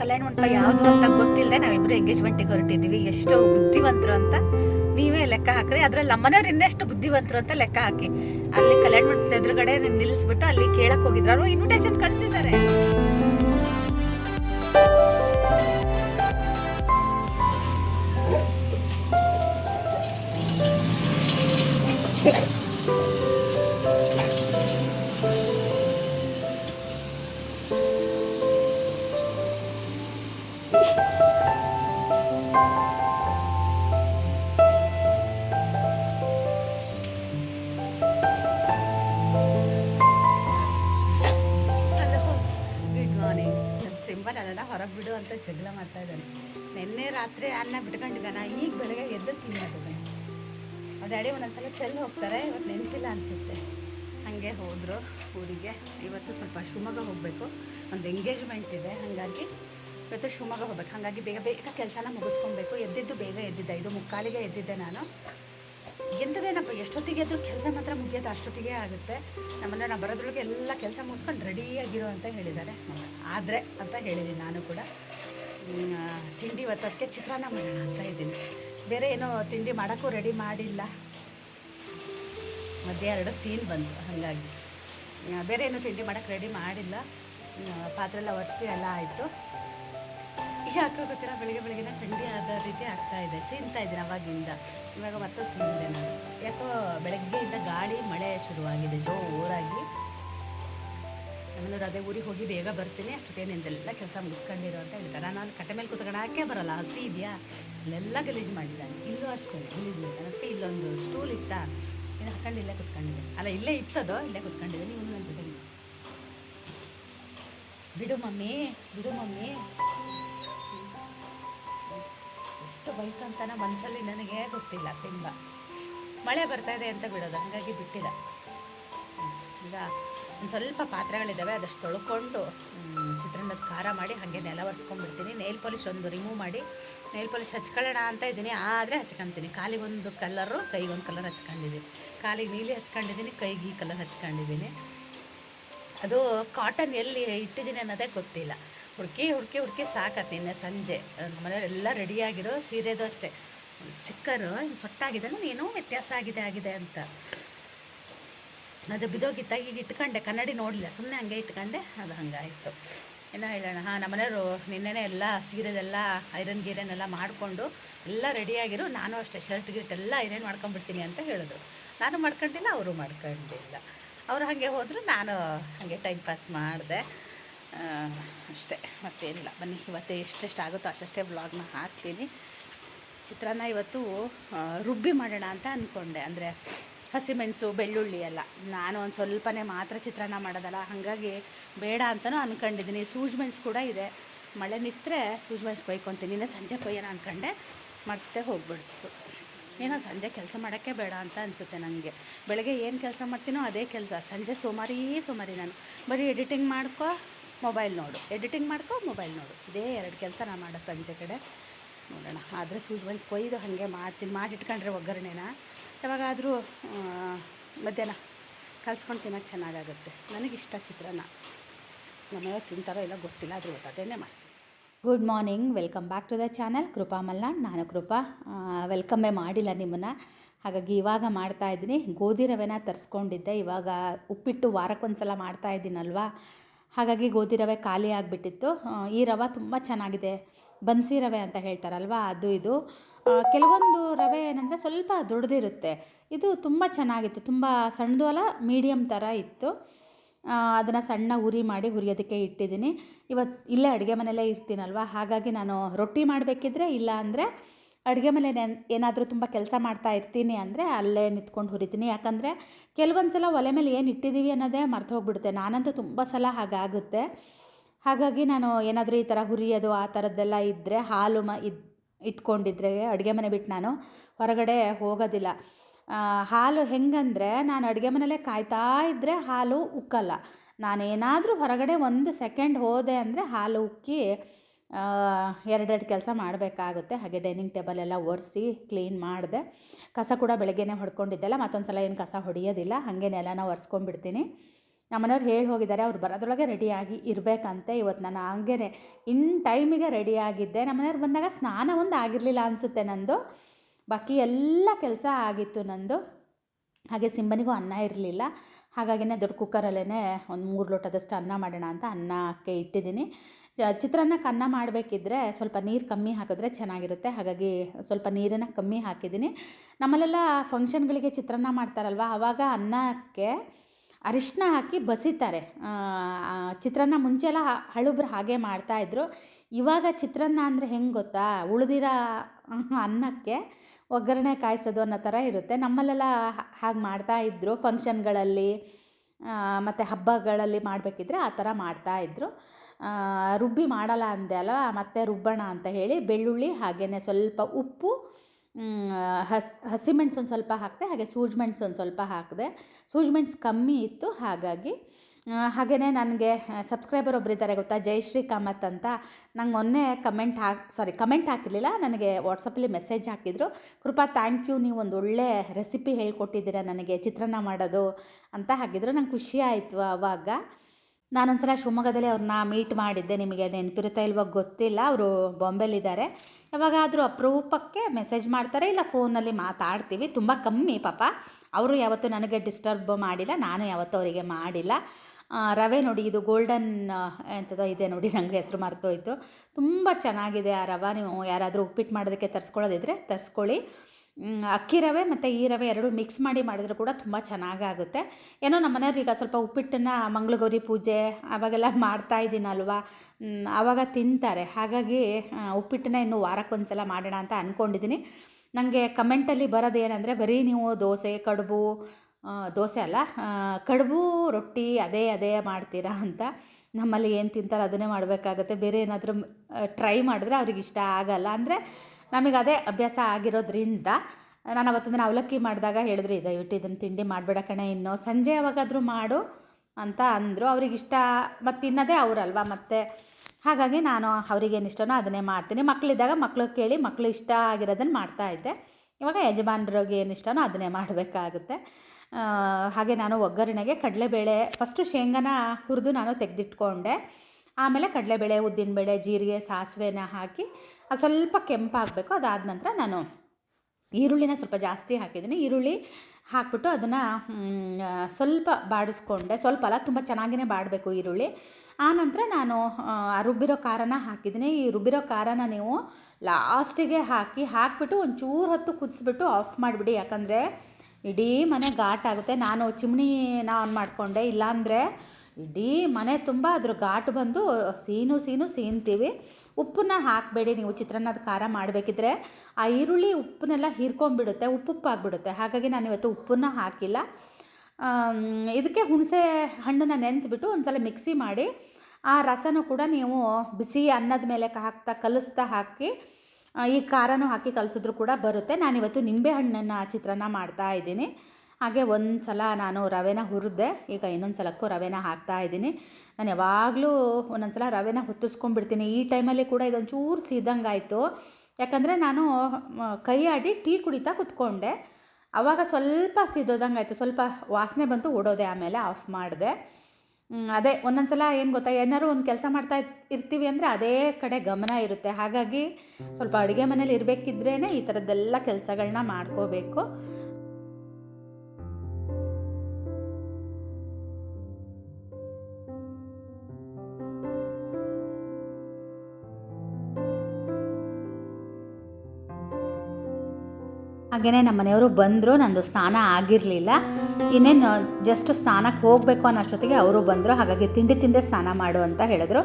ಕಲ್ಯಾಣ ಮಂಟಪ ಯಾವುದು ಅಂತ ಗೊತ್ತಿಲ್ಲದೆ ನಾವಿಬ್ರು ಎಂಗೇಜ್ಮೆಂಟಿಗೆ ಹೊರಟಿದ್ದೀವಿ. ಎಷ್ಟು ಬುದ್ಧಿವಂತರು ಅಂತ. ನೀವೇ ಲೆಕ್ಕ ಹಾಕ್ರಿ. ಅದ್ರಲ್ಲಿ ನಮ್ಮನೆಯವ್ರು ಇನ್ನೆಷ್ಟು ಬುದ್ಧಿವಂತರು ಅಂತ ಲೆಕ್ಕ ಹಾಕಿ. ಅಲ್ಲಿ ಕಲ್ಯಾಣ ಮಂಟಪದ ಎದುರುಗಡೆ ನಿಲ್ಲಿಸ್ಬಿಟ್ಟು ಅಲ್ಲಿ ಕೇಳಕ್ ಹೋಗಿದ್ರು ಅವರು ಇನ್ವಿಟೇಷನ್ ಕಳಿಸಿದ್ದಾರೆ. ಅಂತ ಜಗಳ ಮಾಡ್ತಾ ಇದ್ದಾನೆ. ನಿನ್ನೆ ರಾತ್ರಿ ಅನ್ನ ಬಿಟ್ಕೊಂಡಿದ್ದಾನ. ಈಗ ಬೆಳಗ್ಗೆ ಎದ್ದು ತಿನ್ನೋದಿದ್ದಾನೆ ಅವ್ರ ಡ್ಯಾಡಿ ಒಂದೊಂದ್ಸಲ ಚೆಲ್ಲಿ ಹೋಗ್ತಾರೆ ಇವತ್ತು ನೆನಪಿಲ್ಲ ಅನಿಸುತ್ತೆ. ಹಾಗೆ ಹೋದರು ಊರಿಗೆ. ಇವತ್ತು ಸ್ವಲ್ಪ ಶಿವಮೊಗ್ಗ ಹೋಗಬೇಕು. ಒಂದು ಎಂಗೇಜ್ಮೆಂಟ್ ಇದೆ. ಹಾಗಾಗಿ ಇವತ್ತು ಶಿವಮೊಗ್ಗ ಹೋಗ್ಬೇಕು. ಹಾಗಾಗಿ ಬೇಗ ಬೇಗ ಕೆಲಸನ ಮುಗಿಸ್ಕೊಬೇಕು. ಎದ್ದಿದ್ದು ಬೇಗ ಎದ್ದಿದ್ದೆ. ಇದು ಮುಕ್ಕಾಲಿಗೆ ಎದ್ದಿದ್ದೆ ನಾನು. ಎಂಥದೇನಪ್ಪ ಎಷ್ಟೊತ್ತಿಗೆ ಎದ್ದು ಕೆಲಸ ಮಾತ್ರ ಮುಗಿಯೋದು ಅಷ್ಟೊತ್ತಿಗೆ ಆಗುತ್ತೆ. ನಮ್ಮನ್ನು ನಾವು ಬರೋದ್ರೊಳಗೆ ಎಲ್ಲ ಕೆಲಸ ಮುಗಿಸ್ಕೊಂಡು ರೆಡಿಯಾಗಿರೋ ಅಂತ ಹೇಳಿದ್ದಾರೆ. ಆದರೆ ಅಂತ ಹೇಳಿದ್ದೀನಿ ನಾನು ಕೂಡ. ತಿಂಡಿ ಒತ್ತಕ್ಕೆ ಚಿತ್ರಾನ್ನ ಮಾಡೋಣ ಅಂತ ಇದ್ದೀನಿ. ಬೇರೆ ಏನೋ ತಿಂಡಿ ಮಾಡೋಕ್ಕೂ ರೆಡಿ ಮಾಡಿಲ್ಲ. ಮಧ್ಯೆ ಎರಡು ಸೀನ್ ಬಂತು, ಹಾಗಾಗಿ. ಬೇರೆ ಏನೋ ತಿಂಡಿ ಮಾಡೋಕ್ಕೆ ರೆಡಿ ಮಾಡಿಲ್ಲ. ಪಾತ್ರೆ ಎಲ್ಲ ಒರೆಸಿ ಎಲ್ಲ ಆಯಿತು. ಯಾಕೋ ಗೊತ್ತಿರ ಬೆಳಿಗ್ಗೆ ಬೆಳಗ್ಗೆ ತಿಂಡಿ ಆದ ರೀತಿ ಆಗ್ತಾ ಇದೆ. ಸೀನ್ತಾ ಇದ್ದೀನಿ ಅವಾಗಿಂದ. ಇವಾಗ ಮತ್ತೆ ಸೀನಿದೆ ನಾನು ಯಾಕೋ ಬೆಳಗ್ಗೆಯಿಂದ ಗಾಳಿ, ಮಳೆ ಶುರುವಾಗಿದೆ, ಜೋರಾಗಿ. ನಮ್ಮನ್ನವ್ರು ಅದೇ ಊರಿಗೆ ಹೋಗಿ ಬೇಗ ಬರ್ತೀನಿ ಅಷ್ಟೊತ್ತಿಗೆ ನಿಂದೆಲ್ಲ ಕೆಲಸ ಮುಗಿಸ್ಕೊಂಡಿರೋ ಅಂತ ಹೇಳ್ತಾರೆ. ನಾನು ಕಟ್ಟೆ ಮೇಲೆ ಕೂತ್ಕೊಳ್ಳೋಕೆ ಬರೋಲ್ಲ? ಹಸಿ ಇದೆಯಾ? ಅಲ್ಲೆಲ್ಲ ಗಲೀಜು ಮಾಡಿದ್ದಾನೆ. ಇಲ್ಲೂ ಅಷ್ಟೇ ಮಾಡಿದ್ದಾನೆ. ಅದಕ್ಕೆ ಇಲ್ಲೊಂದು ಸ್ಟೂಲ್ ಇತ್ತ? ಇದು ಹಾಕೊಂಡು ಇಲ್ಲೇ ಕುತ್ಕೊಂಡಿದ್ದೆ. ಅಲ್ಲ, ಇಲ್ಲೇ ಇತ್ತದೋ? ಇಲ್ಲೇ ಕುತ್ಕೊಂಡಿದ್ದೆ. ನೀವು ನನ್ನ ಜೊತೆ ಬಿಡು ಮಮ್ಮಿ ಬಿಡು ಮಮ್ಮಿ. ಎಷ್ಟು ಬೈಕ್ ಅಂತಾನ ಮನಸ್ಸಲ್ಲಿ ನನಗೆ ಗೊತ್ತಿಲ್ಲ ತುಂಬ ಮಳೆ ಬರ್ತಾ ಇದೆ ಅಂತ ಬಿಡೋದು, ಹಾಗಾಗಿ ಬಿಟ್ಟಿಲ್ಲ. ಈಗ ಒಂದು ಸ್ವಲ್ಪ ಪಾತ್ರೆಗಳಿದ್ದಾವೆ ಅದಷ್ಟು ತೊಳ್ಕೊಂಡು ಚಿತ್ರಾನ್ನದ ಖಾರ ಮಾಡಿ ಹಾಗೆ ನೆಲ ಒರೆಸ್ಕೊಂಡ್ಬಿಡ್ತೀನಿ. ನೇಲ್ ಪಾಲಿಶ್ ಒಂದು ರಿಮೂವ್ ಮಾಡಿ ನೇಲ್ ಪಾಲಿಶ್ ಹಚ್ಕೊಳ್ಳೋಣ ಅಂತ ಇದ್ದೀನಿ, ಆದರೆ ಹಚ್ಕೊತೀನಿ. ಕಾಲಿಗೆ ಒಂದು ಕಲರು ಒಂದು ಕಲರ್ ಹಚ್ಕೊಂಡಿದ್ದೀನಿ ಕಾಲಿಗೆ ನೀಲಿ ಹಚ್ಕೊಂಡಿದ್ದೀನಿ ಕೈಗೆ ಈ ಕಲರ್ ಹಚ್ಕೊಂಡಿದ್ದೀನಿ ಅದು ಕಾಟನ್ ಎಲ್ಲಿ ಇಟ್ಟಿದ್ದೀನಿ ಅನ್ನೋದೇ ಗೊತ್ತಿಲ್ಲ. ಹುಡುಕಿ ಹುಡುಕಿ ಹುಡುಕಿ ಸಾಕತ್ತೆ ನಿನ್ನೆ ಸಂಜೆ. ಮನೆಯಲ್ಲೆಲ್ಲ ರೆಡಿಯಾಗಿರೋ ಸೀರೆದು ಅಷ್ಟೇ. ಸ್ಟಿಕ್ಕರು ಸೊಟ್ಟಾಗಿದೆ ಏನೋ ವ್ಯತ್ಯಾಸ ಆಗಿದೆ ಆಗಿದೆ ಅಂತ. ಅದು ಬಿದೋಗಿತ್ತ ಈಗ ಇಟ್ಕೊಂಡೆ, ಕನ್ನಡಿ ನೋಡಲಿಲ್ಲ. ಸುಮ್ಮನೆ ಹಂಗೆ ಇಟ್ಕೊಂಡೆ, ಅದು ಹಂಗಾಯಿತು. ಏನೋ ಹೇಳೋಣ, ಹಾಂ, ನಮ್ಮನೆಯವರು ನಿನ್ನೆನೇ ಎಲ್ಲ ಸೀರೆದೆಲ್ಲ ಐರನ್ ಗೀರನ್ ಎಲ್ಲ ಮಾಡಿಕೊಂಡು ಎಲ್ಲ ರೆಡಿಯಾಗಿರು. ನಾನು ಅಷ್ಟೇ ಶರ್ಟ್ ಗಿರ್ಟ್ ಎಲ್ಲ ಐರನ್ ಮಾಡ್ಕೊಂಡ್ಬಿಡ್ತೀನಿ ಅಂತ ಹೇಳಿದ್ರು. ನಾನು ಮಾಡ್ಕೊಂಡಿಲ್ಲ, ಅವರು ಮಾಡ್ಕೊಂಡಿಲ್ಲ. ಅವರು ಹಾಗೆ ಹೋದರು, ನಾನು ಹಾಗೆ ಟೈಮ್ ಪಾಸ್ ಮಾಡಿದೆ. ಅಷ್ಟೇ, ಮತ್ತೇನಿಲ್ಲ. ಬನ್ನಿ, ಇವತ್ತು ಎಷ್ಟೆಷ್ಟು ಆಗುತ್ತೋ ಅಷ್ಟಷ್ಟೇ ಬ್ಲಾಗ್ನ ಹಾಕ್ತೀನಿ. ಚಿತ್ರಾನ್ನ ಇವತ್ತು ರುಬ್ಬಿ ಮಾಡೋಣ ಅಂತ ಅಂದ್ಕೊಂಡೆ ಅಂದರೆ ಹಸಿಮೆಣಸು ಬೆಳ್ಳುಳ್ಳಿ ಎಲ್ಲ. ನಾನು ಒಂದು ಸ್ವಲ್ಪನೇ ಮಾತ್ರ ಚಿತ್ರಾನ್ನ ಮಾಡೋದಲ್ಲ, ಹಾಗಾಗಿ ಬೇಡ ಅಂತಲೂ ಅಂದ್ಕೊಂಡಿದ್ದೀನಿ ಸೂಜ್ ಮೆಣಸು ಕೂಡ ಇದೆ. ಮಳೆ ನಿಂತರೆ ಸೂಜ್ ಮೆಣಸು ಕೊಯ್ಕೊತೀನಿ. ಇನ್ನೂ ಸಂಜೆ ಕೊಯ್ಯೋಣ ಅಂದ್ಕೊಂಡೆ ಮತ್ತೆ ಹೋಗ್ಬಿಡ್ತು. ಏನೋ ಸಂಜೆ ಕೆಲಸ ಮಾಡೋಕ್ಕೆ ಬೇಡ ಅಂತ ಅನಿಸುತ್ತೆ ನನಗೆ ಬೆಳಗ್ಗೆ ಏನು ಕೆಲಸ ಮಾಡ್ತೀನೋ ಅದೇ ಕೆಲಸ. ಸಂಜೆ ಸೋಮಾರಿ ಸೋಮಾರಿ ನಾನು. ಬರೀ ಎಡಿಟಿಂಗ್ ಮಾಡ್ಕೊ ಮೊಬೈಲ್ ನೋಡು. ಎಡಿಟಿಂಗ್ ಮಾಡ್ಕೊ ಮೊಬೈಲ್ ನೋಡು. ಇದೇ ಎರಡು ಕೆಲಸ ನಾನು ಮಾಡೋ ಸಂಜೆ ಕಡೆ. ನೋಡೋಣ. ಆದರೆ ಸೂಜ್ ಮೆಣಸು ಕೊಯ್ದು ಹಾಗೆ ಮಾಡ್ತೀನಿ. ಮಾಡಿಟ್ಕೊಂಡ್ರೆ ಒಗ್ಗರಣೆನ? ಯಾವಾಗಾದರೂ ಮಧ್ಯಾಹ್ನ ಕಲ್ಸ್ಕೊಂಡು ತಿನ್ನೋಕ್ಕೆ ಚೆನ್ನಾಗಾಗುತ್ತೆ. ನನಗಿಷ್ಟ ಚಿತ್ರಾನ್ನ. ನಮ್ಮನೆಯವ್ರು ತಿಂತಾರೋ ಇಲ್ಲ ಗೊತ್ತಿಲ್ಲ, ಆದರೂ ಗೊತ್ತದೇನೆ ಮಾಡ್ತೀನಿ. Good morning welcome back to the channel Krupa Malnad, ನಾನು ಕೃಪಾ. ವೆಲ್ಕಮ್ಮೇ ಮಾಡಿಲ್ಲ ನಿಮ್ಮನ್ನು. ಹಾಗಾಗಿ ಇವಾಗ ಮಾಡ್ತಾ ಇದ್ದೀನಿ. ಗೋಧಿ ರವೆನ ತರಿಸ್ಕೊಂಡಿದ್ದೆ. ಇವಾಗ ಉಪ್ಪಿಟ್ಟು ವಾರಕ್ಕೊಂದ್ಸಲ ಮಾಡ್ತಾ ಇದ್ದೀನಲ್ವಾ? ಹಾಗಾಗಿ ಗೋಧಿ ರವೆ ಖಾಲಿ ಆಗಿಬಿಟ್ಟಿತ್ತು. ಈ ರವೆ ತುಂಬ ಚೆನ್ನಾಗಿದೆ. ಬನ್ಸಿ ರವೆ ಅಂತ ಹೇಳ್ತಾರಲ್ವ? ಅದು ಇದು. ಕೆಲವೊಂದು ರವೆ ಏನಂದರೆ ಸ್ವಲ್ಪ ದೊಡ್ಡದಿರುತ್ತೆ. ಇದು ತುಂಬ ಚೆನ್ನಾಗಿತ್ತು, ತುಂಬ ಸಣ್ಣದು ಅಲ್ಲ ಮೀಡಿಯಮ್ ಥರ ಇತ್ತು. ಅದನ್ನು ಸಣ್ಣ ಉರಿ ಮಾಡಿ ಹುರಿಯೋದಕ್ಕೆ ಇಟ್ಟಿದ್ದೀನಿ. ಇವತ್ತು ಇಲ್ಲೇ ಅಡುಗೆ ಮನೆಯಲ್ಲೇ ಇರ್ತೀನಲ್ವ, ಹಾಗಾಗಿ ನಾನು ರೊಟ್ಟಿ ಮಾಡಬೇಕಿದ್ರೆ ಇಲ್ಲ ಅಂದರೆ ಅಡುಗೆ ಮನೆ ಏನಾದರೂ ತುಂಬ ಕೆಲಸ ಮಾಡ್ತಾ ಇರ್ತೀನಿ ಅಂದರೆ ಅಲ್ಲೇ ನಿಂತ್ಕೊಂಡು ಹುರಿತೀನಿ. ಯಾಕಂದರೆ ಕೆಲವೊಂದು ಸಲ ಒಲೆ ಮೇಲೆ ಏನು ಇಟ್ಟಿದ್ದೀವಿ ಅನ್ನೋದೇ ಮರ್ತು ಹೋಗ್ಬಿಡುತ್ತೆ. ನಾನಂತೂ ತುಂಬ ಸಲ ಹಾಗಾಗುತ್ತೆ ಹಾಗಾಗಿ ನಾನು ಏನಾದರೂ ಈ ಥರ ಹುರಿಯೋದು, ಆ ಥರದ್ದೆಲ್ಲ ಇದ್ದರೆ ಹಾಲು ಮ, ಇದ್ ಇಟ್ಕೊಂಡಿದ್ರೆ, ಅಡುಗೆ ಮನೆ ಬಿಟ್ಟು ನಾನು ಹೊರಗಡೆ ಹೋಗೋದಿಲ್ಲ. ಹಾಲು ಹೆಂಗಂದರೆ, ನಾನು ಅಡುಗೆ ಮನೆಯಲ್ಲೇ ಕಾಯ್ತಾ ಇದ್ದರೆ ಹಾಲು ಉಕ್ಕಲ್ಲ. ನಾನೇನಾದರೂ ಹೊರಗಡೆ ಒಂದು ಸೆಕೆಂಡ್ ಹೋದೆ ಅಂದರೆ ಹಾಲು ಉಕ್ಕಿ ಎರಡೆರಡು ಕೆಲಸ ಮಾಡಬೇಕಾಗುತ್ತೆ. ಹಾಗೆ ಡೈನಿಂಗ್ ಟೇಬಲ್ ಎಲ್ಲ ಒರೆಸಿ, ಕ್ಲೀನ್ ಮಾಡಿದೆ. ಕಸ ಕೂಡ ಬೆಳಗ್ಗೆನೇ ಹೊಡ್ಕೊಂಡಿದ್ದೆಲ್ಲ ಮತ್ತೊಂದು ಸಲ ಏನು ಕಸ ಹೊಡೆಯೋದಿಲ್ಲ. ಹಾಗೆ ನೆಲನ ಒರೆಸ್ಕೊಂಡ್ಬಿಡ್ತೀನಿ. ನಮ್ಮನೆಯವ್ರು ಹೇಳಿ ಹೋಗಿದ್ದಾರೆ, ಅವ್ರು ಬರೋದ್ರೊಳಗೆ ರೆಡಿಯಾಗಿ ಇರಬೇಕಂತೆ. ಇವತ್ತು ನಾನು ಹಂಗೇ ಇನ್ ಟೈಮಿಗೆ ರೆಡಿಯಾಗಿದ್ದೆ ನಮ್ಮನೆಯವ್ರು ಬಂದಾಗ ಸ್ನಾನ ಒಂದು ಆಗಿರಲಿಲ್ಲ ಅನಿಸುತ್ತೆ ನಂದು. ಬಾಕಿ ಎಲ್ಲ ಕೆಲಸ ಆಗಿತ್ತು ನಂದು. ಹಾಗೆ ಸಿಂಬನಿಗೂ ಅನ್ನ ಇರಲಿಲ್ಲ. ಹಾಗಾಗಿನೇ ದೊಡ್ಡ ಕುಕ್ಕರಲ್ಲೇ ಒಂದು ಮೂರು ಲೋಟದಷ್ಟು ಅನ್ನ ಮಾಡೋಣ ಅಂತ ಅನ್ನಕ್ಕೆ ಇಟ್ಟಿದ್ದೀನಿ. ಚಿತ್ರಾನ್ನಕ್ಕೆ ಅನ್ನ ಮಾಡಬೇಕಿದ್ರೆ ಸ್ವಲ್ಪ ನೀರು ಕಮ್ಮಿ ಹಾಕಿದ್ರೆ ಚೆನ್ನಾಗಿರುತ್ತೆ. ಹಾಗಾಗಿ ಸ್ವಲ್ಪ ನೀರನ್ನು ಕಮ್ಮಿ ಹಾಕಿದ್ದೀನಿ. ನಮ್ಮಲ್ಲೆಲ್ಲ ಫಂಕ್ಷನ್ಗಳಿಗೆ ಚಿತ್ರಾನ್ನ ಮಾಡ್ತಾರಲ್ವ ಆವಾಗ ಅನ್ನಕ್ಕೆ ಅರಿಶಿನ ಹಾಕಿ ಬಸಿತಾರೆ. ಚಿತ್ರಾನ್ನ ಮುಂಚೆಲ್ಲ ಹಳುಬ್ರು ಹಾಗೆ ಮಾಡ್ತಾಯಿದ್ರು ಇವಾಗ ಚಿತ್ರಾನ್ನ ಅಂದರೆ ಹೆಂಗೆ ಗೊತ್ತಾ? ಉಳಿದಿರೋ ಅನ್ನಕ್ಕೆ ಒಗ್ಗರಣೆ ಕಾಯಿಸೋದು ಅನ್ನೋ ಥರ ಇರುತ್ತೆ. ನಮ್ಮಲ್ಲೆಲ್ಲ ಹಾಗೆ ಮಾಡ್ತಾಯಿದ್ರು ಫಂಕ್ಷನ್ಗಳಲ್ಲಿ. ಮತ್ತು ಹಬ್ಬಗಳಲ್ಲಿ ಮಾಡಬೇಕಿದ್ರೆ ಆ ಥರ ಮಾಡ್ತಾಯಿದ್ರು ರುಬ್ಬಿ ಮಾಡಲ್ಲ ಅಂದೆ ಅಲ್ವಾ? ಮತ್ತೆ ರುಬ್ಬಣ ಅಂತ ಹೇಳಿ ಬೆಳ್ಳುಳ್ಳಿ ಹಾಗೆಯೇ ಸ್ವಲ್ಪ ಉಪ್ಪು ಹಸ್ ಹಸಿಮೆಣ್ಸು ಒಂದು ಸ್ವಲ್ಪ ಹಾಕಿದೆ, ಹಾಗೆ ಸೂಜ್ಮೆಣ್ಸು ಒಂದು ಸ್ವಲ್ಪ ಹಾಕಿದೆ. ಸೂಜ್ಮೆಣ್ಸು ಕಮ್ಮಿ ಇತ್ತು, ಹಾಗಾಗಿ ಹಾಗೆಯೇ ನನಗೆ ಸಬ್ಸ್ಕ್ರೈಬರ್ ಒಬ್ರು ಇದ್ದಾರೆ ಗೊತ್ತಾ ಜಯಶ್ರೀ ಕಾಮತ್ ಅಂತ. ನಂಗೆ ಮೊನ್ನೆ ಕಮೆಂಟ್ ಹಾಕಿ, ಸಾರಿ, ಕಮೆಂಟ್ ಹಾಕಿರಲಿಲ್ಲ, ನನಗೆ ವಾಟ್ಸಪ್ಪಲ್ಲಿ ಮೆಸೇಜ್ ಹಾಕಿದರು, ಕೃಪಾ ಥ್ಯಾಂಕ್ ಯು ನೀವು ಒಂದು ಒಳ್ಳೆ ರೆಸಿಪಿ ಹೇಳ್ಕೊಟ್ಟಿದ್ದೀರಾ ನನಗೆ, ಚಿತ್ರಾನ್ನ ಮಾಡೋದು, ಅಂತ ಹಾಕಿದ್ರು ನಂಗೆ ಖುಷಿ ಆಯಿತು ಆವಾಗ ನಾನೊಂದ್ಸಲ ಶಿವಮೊಗ್ಗದಲ್ಲಿ ಅವ್ರನ್ನ ಮೀಟ್ ಮಾಡಿದ್ದೆ. ನಿಮಗೆ ನೆನಪಿರುತ್ತಾ ಇಲ್ವೋ ಗೊತ್ತಿಲ್ಲ. ಅವರು ಬಾಂಬೆಲಿದ್ದಾರೆ ಯಾವಾಗಾದರೂ ಅಪರೂಪಕ್ಕೆ ಮೆಸೇಜ್ ಮಾಡ್ತಾರೆ ಇಲ್ಲ ಫೋನಲ್ಲಿ ಮಾತಾಡ್ತೀವಿ. ತುಂಬ ಕಮ್ಮಿ ಪಾಪ. ಅವರು ಯಾವತ್ತೂ ನನಗೆ ಡಿಸ್ಟರ್ಬ್ ಮಾಡಿಲ್ಲ. ನಾನು ಯಾವತ್ತೂ ಅವರಿಗೆ ಮಾಡಿಲ್ಲ. ರವೆ ನೋಡಿ, ಇದು ಗೋಲ್ಡನ್ ಎಂಥದೋ ಇದೆ ನೋಡಿ ನನಗೆ ಹೆಸರು ಮರ್ತೋಯ್ತು. ತುಂಬ ಚೆನ್ನಾಗಿದೆ ಆ ರವೆ. ನೀವು ಯಾರಾದರೂ ಉಪ್ಪಿಟ್ಟು ಮಾಡೋದಕ್ಕೆ ತರಿಸ್ಕೊಳ್ಳೋದಿದ್ರೆ ತರಿಸ್ಕೊಳ್ಳಿ. ಅಕ್ಕಿ ರವೆ ಮತ್ತು ಈ ರವೆ ಎರಡು ಮಿಕ್ಸ್ ಮಾಡಿ ಮಾಡಿದರೂ ಕೂಡ ತುಂಬ ಚೆನ್ನಾಗಾಗುತ್ತೆ. ಏನೋ ನಮ್ಮ ಮನೆಯವ್ರು ಈಗ ಸ್ವಲ್ಪ ಉಪ್ಪಿಟ್ಟನ್ನು ಮಂಗಳಗೌರಿ ಪೂಜೆ ಅವಾಗೆಲ್ಲ ಮಾಡ್ತಾ ಇದ್ದೀನಲ್ವ ಆವಾಗ ತಿಂತಾರೆ. ಹಾಗಾಗಿ ಉಪ್ಪಿಟ್ಟನ್ನ ಇನ್ನು ವಾರಕ್ಕೊಂದ್ಸಲ ಮಾಡೋಣ ಅಂತ ಅಂದ್ಕೊಂಡಿದ್ದೀನಿ ನನಗೆ ಕಮೆಂಟಲ್ಲಿ ಬರೋದು ಏನಂದರೆ, ಬರೀ ನೀವು ದೋಸೆ, ಕಡುಬು ದೋಸೆ ಅಲ್ಲ ಕಡುಬು, ರೊಟ್ಟಿ ಅದೇ ಅದೇ ಮಾಡ್ತೀರಾ ಅಂತ. ನಮ್ಮಲ್ಲಿ ಏನು ತಿಂತಾರೆ ಅದನ್ನೇ ಮಾಡಬೇಕಾಗುತ್ತೆ. ಬೇರೆ ಏನಾದರೂ ಟ್ರೈ ಮಾಡಿದ್ರೆ ಅವ್ರಿಗೆ ಇಷ್ಟ ಆಗಲ್ಲ. ಅಂದರೆ ನಮಗೆ ಅದೇ ಅಭ್ಯಾಸ ಆಗಿರೋದ್ರಿಂದ ನಾನು ಅವತ್ತೊಂದು ದಿನ ಅವಲಕ್ಕಿ ಮಾಡಿದಾಗ ಹೇಳಿದ್ರು ದಯವಿಟ್ಟು ಇದನ್ನು ತಿಂಡಿ ಮಾಡಬೇಡ ಕಣೆ, ಇನ್ನು ಸಂಜೆ ಯಾವಾಗಾದರೂ ಮಾಡು ಅಂತ ಅಂದರು. ಅವ್ರಿಗೆ ಇಷ್ಟ ಮತ್ತು ತಿನ್ನೋದೇ ಅವರಲ್ವ ಮತ್ತು. ಹಾಗಾಗಿ ನಾನು ಅವ್ರಿಗೇನು ಇಷ್ಟನೋ ಅದನ್ನೇ ಮಾಡ್ತೀನಿ. ಮಕ್ಕಳಿದ್ದಾಗ ಮಕ್ಕಳು ಕೇಳಿ ಮಕ್ಕಳು ಇಷ್ಟ ಆಗಿರೋದನ್ನು ಮಾಡ್ತಾಯಿದ್ದೆ ಇವಾಗ ಯಜಮಾನ್ರಿಗೆ ಏನು ಇಷ್ಟನೋ ಅದನ್ನೇ ಮಾಡಬೇಕಾಗುತ್ತೆ. ಹಾಗೆ ನಾನು ಒಗ್ಗರಣೆಗೆ ಕಡಲೆಬೇಳೆ ಫಸ್ಟು ಶೇಂಗಾನ ಹುರಿದು ನಾನು ತೆಗೆದಿಟ್ಕೊಂಡೆ. ಆಮೇಲೆ ಕಡಲೆಬೇಳೆ, ಉದ್ದಿನಬೇಳೆ, ಜೀರಿಗೆ, ಸಾಸಿವೆನ ಹಾಕಿ ಅದು ಸ್ವಲ್ಪ ಕೆಂಪಾಗಬೇಕು. ಅದಾದ ನಂತರ ನಾನು ಈರುಳ್ಳಿನ ಸ್ವಲ್ಪ ಜಾಸ್ತಿ ಹಾಕಿದ್ದೀನಿ. ಈರುಳ್ಳಿ ಹಾಕ್ಬಿಟ್ಟು ಅದನ್ನು ಸ್ವಲ್ಪ ಬಾಡಿಸ್ಕೊಂಡೆ. ಸ್ವಲ್ಪ ಅಲ್ಲ, ತುಂಬ ಚೆನ್ನಾಗಿಯೇ ಬಾಡಬೇಕು ಈರುಳ್ಳಿ. ಆನಂತರ ನಾನು ರುಬ್ಬಿರೋ ಖಾರನ ಹಾಕಿದ್ದೀನಿ. ಈ ರುಬ್ಬಿರೋ ಖಾರನ ನೀವು ಲಾಸ್ಟಿಗೆ ಹಾಕಿ, ಹಾಕಿಬಿಟ್ಟು ಒಂಚೂರು ಹೊತ್ತು ಕುದಿಸ್ಬಿಟ್ಟು ಆಫ್ ಮಾಡಿಬಿಡಿ. ಯಾಕಂದರೆ ಇಡೀ ಮನೆ ಘಾಟ್ ಆಗುತ್ತೆ. ನಾನು ಚಿಮ್ನಿನ ಆನ್ ಮಾಡಿಕೊಂಡೆ. ಇಲ್ಲಾಂದರೆ ಇಡೀ ಮನೆ ತುಂಬ ಅದ್ರ ಘಾಟು ಬಂದು ಸೀನು ಸೀನು ಸೀನ್ತೀವಿ ಉಪ್ಪನ್ನ ಹಾಕಬೇಡಿ ನೀವು ಚಿತ್ರಾನ್ನದ ಖಾರ ಮಾಡಬೇಕಿದ್ರೆ. ಆ ಈರುಳ್ಳಿ ಉಪ್ಪನ್ನೆಲ್ಲ ಹೀರ್ಕೊಂಡ್ಬಿಡುತ್ತೆ ಉಪ್ಪು ಆಗಿಬಿಡುತ್ತೆ ಹಾಗಾಗಿ ನಾನು ಇವತ್ತು ಉಪ್ಪನ್ನ ಹಾಕಿಲ್ಲ. ಇದಕ್ಕೆ ಹುಣಸೆ ಹಣ್ಣನ್ನು ನೆನೆಸ್ಬಿಟ್ಟು ಒಂದು ಸಲ ಮಿಕ್ಸಿ ಮಾಡಿ, ಆ ರಸನ ಕೂಡ ನೀವು ಬಿಸಿ ಅನ್ನದ ಮೇಲೆ ಹಾಕ್ತಾ, ಕಲಿಸ್ತಾ ಹಾಕಿ ಈ ಖಾರನೂ ಹಾಕಿ ಕಲಿಸಿದ್ರು ಕೂಡ ಬರುತ್ತೆ. ನಾನಿವತ್ತು ನಿಂಬೆ ಹಣ್ಣನ್ನು ಚಿತ್ರಾನ್ನ ಮಾಡ್ತಾ ಇದ್ದೀನಿ. ಹಾಗೆ ಒಂದು ಸಲ ನಾನು ರವೆನ ಹುರಿದೆ, ಈಗ ಇನ್ನೊಂದು ಸಲಕ್ಕೂ ರವೆನ ಹಾಕ್ತಾ ಇದ್ದೀನಿ. ನಾನು ಯಾವಾಗಲೂ ಒಂದೊಂದು ಸಲ ರವೆನ ಹೊತ್ತಿಸ್ಕೊಂಡ್ಬಿಡ್ತೀನಿ. ಈ ಟೈಮಲ್ಲಿ ಕೂಡ ಇದೊಂಚೂರು ಚೂರು ಆಯಿತು ಯಾಕಂದರೆ ನಾನು ಕೈ ಆಡಿ ಟೀ ಕುಡಿತಾ ಕುತ್ಕೊಂಡೆ. ಆವಾಗ ಸ್ವಲ್ಪ ಸಿದೋದಂಗಾಯಿತು. ಸ್ವಲ್ಪ ವಾಸನೆ ಬಂತು, ಓಡೋದೆ ಆಮೇಲೆ ಆಫ್ ಮಾಡಿದೆ. ಅದೇ ಒಂದೊಂದು ಸಲ ಏನು ಗೊತ್ತಾ, ಏನಾದ್ರು ಒಂದು ಕೆಲಸ ಮಾಡ್ತಾ ಇರ್ತೀವಿ ಅಂದರೆ ಅದೇ ಕಡೆ ಗಮನ ಇರುತ್ತೆ. ಹಾಗಾಗಿ ಸ್ವಲ್ಪ ಅಡುಗೆ ಮನೇಲಿ ಇರಬೇಕಿದ್ರೇ ಈ ಥರದ್ದೆಲ್ಲ ಕೆಲಸಗಳನ್ನ ಮಾಡ್ಕೋಬೇಕು. ಹಾಗೆಯೇ ನಮ್ಮ ಮನೆಯವರು ಬಂದರು, ನಂದು ಸ್ನಾನ ಆಗಿರಲಿಲ್ಲ. ಇನ್ನೇನು ಜಸ್ಟ್ ಸ್ನಾನಕ್ಕೆ ಹೋಗಬೇಕು ಅನ್ನೋಷ್ಟೊತ್ತಿಗೆ ಅವರು ಬಂದರು. ಹಾಗಾಗಿ ತಿಂಡಿ ತಿಂದೆ ಸ್ನಾನ ಮಾಡು ಅಂತ ಹೇಳಿದ್ರು.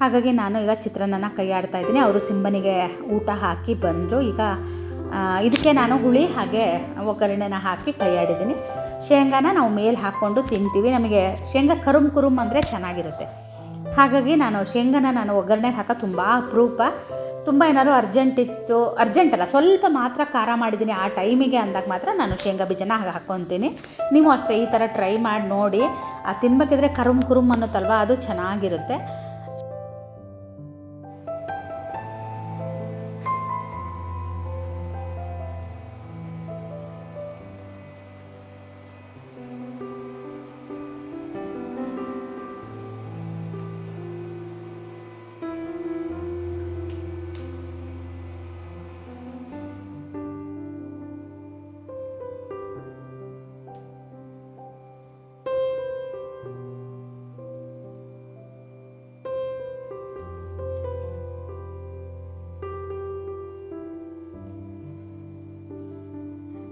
ಹಾಗಾಗಿ ನಾನು ಈಗ ಚಿತ್ರಾನ್ನನ ಆಡ್ತಾ ಇದ್ದೀನಿ. ಅವರು ಸಿಂಬನಿಗೆ ಊಟ ಹಾಕಿ ಬಂದರು. ಈಗ ಇದಕ್ಕೆ ನಾನು ಹುಳಿ ಹಾಗೆ ಒಗ್ಗರಣೆನ ಹಾಕಿ ಕೈ ಆಡಿದ್ದೀನಿ ಶೇಂಗಾನ ನಾವು ಮೇಲೆ ಹಾಕ್ಕೊಂಡು ತಿಂತೀವಿ. ನಮಗೆ ಶೇಂಗಾ ಕರುಮ್ ಕುರುಮ್ ಅಂದರೆ ಚೆನ್ನಾಗಿರುತ್ತೆ. ಹಾಗಾಗಿ ನಾನು ಶೇಂಗಾನ ನಾನು ಒಗ್ಗರಣೆಗೆ ಹಾಕೋ ತುಂಬ ಅಪರೂಪ. ತುಂಬ ಏನಾದ್ರು ಅರ್ಜೆಂಟ್ ಇತ್ತು. ಅರ್ಜೆಂಟ್ ಅಲ್ಲ, ಸ್ವಲ್ಪ ಮಾತ್ರ ಖಾರ ಮಾಡಿದ್ದೀನಿ. ಆ ಟೈಮಿಗೆ ಅಂದಾಗ ಮಾತ್ರ ನಾನು ಶೇಂಗಾ ಬೀಜನ ಹಾಗೆ ಹಾಕ್ಕೊತೀನಿ. ನೀವು ಅಷ್ಟೇ ಈ ಥರ ಟ್ರೈ ಮಾಡಿ ನೋಡಿ. ಆ ತಿನ್ಬೇಕಿದ್ರೆ ಕರುಮ್ ಕುರುಮ್ ಅನ್ನುತ್ತಲ್ವ? ಅದು ಚೆನ್ನಾಗಿರುತ್ತೆ.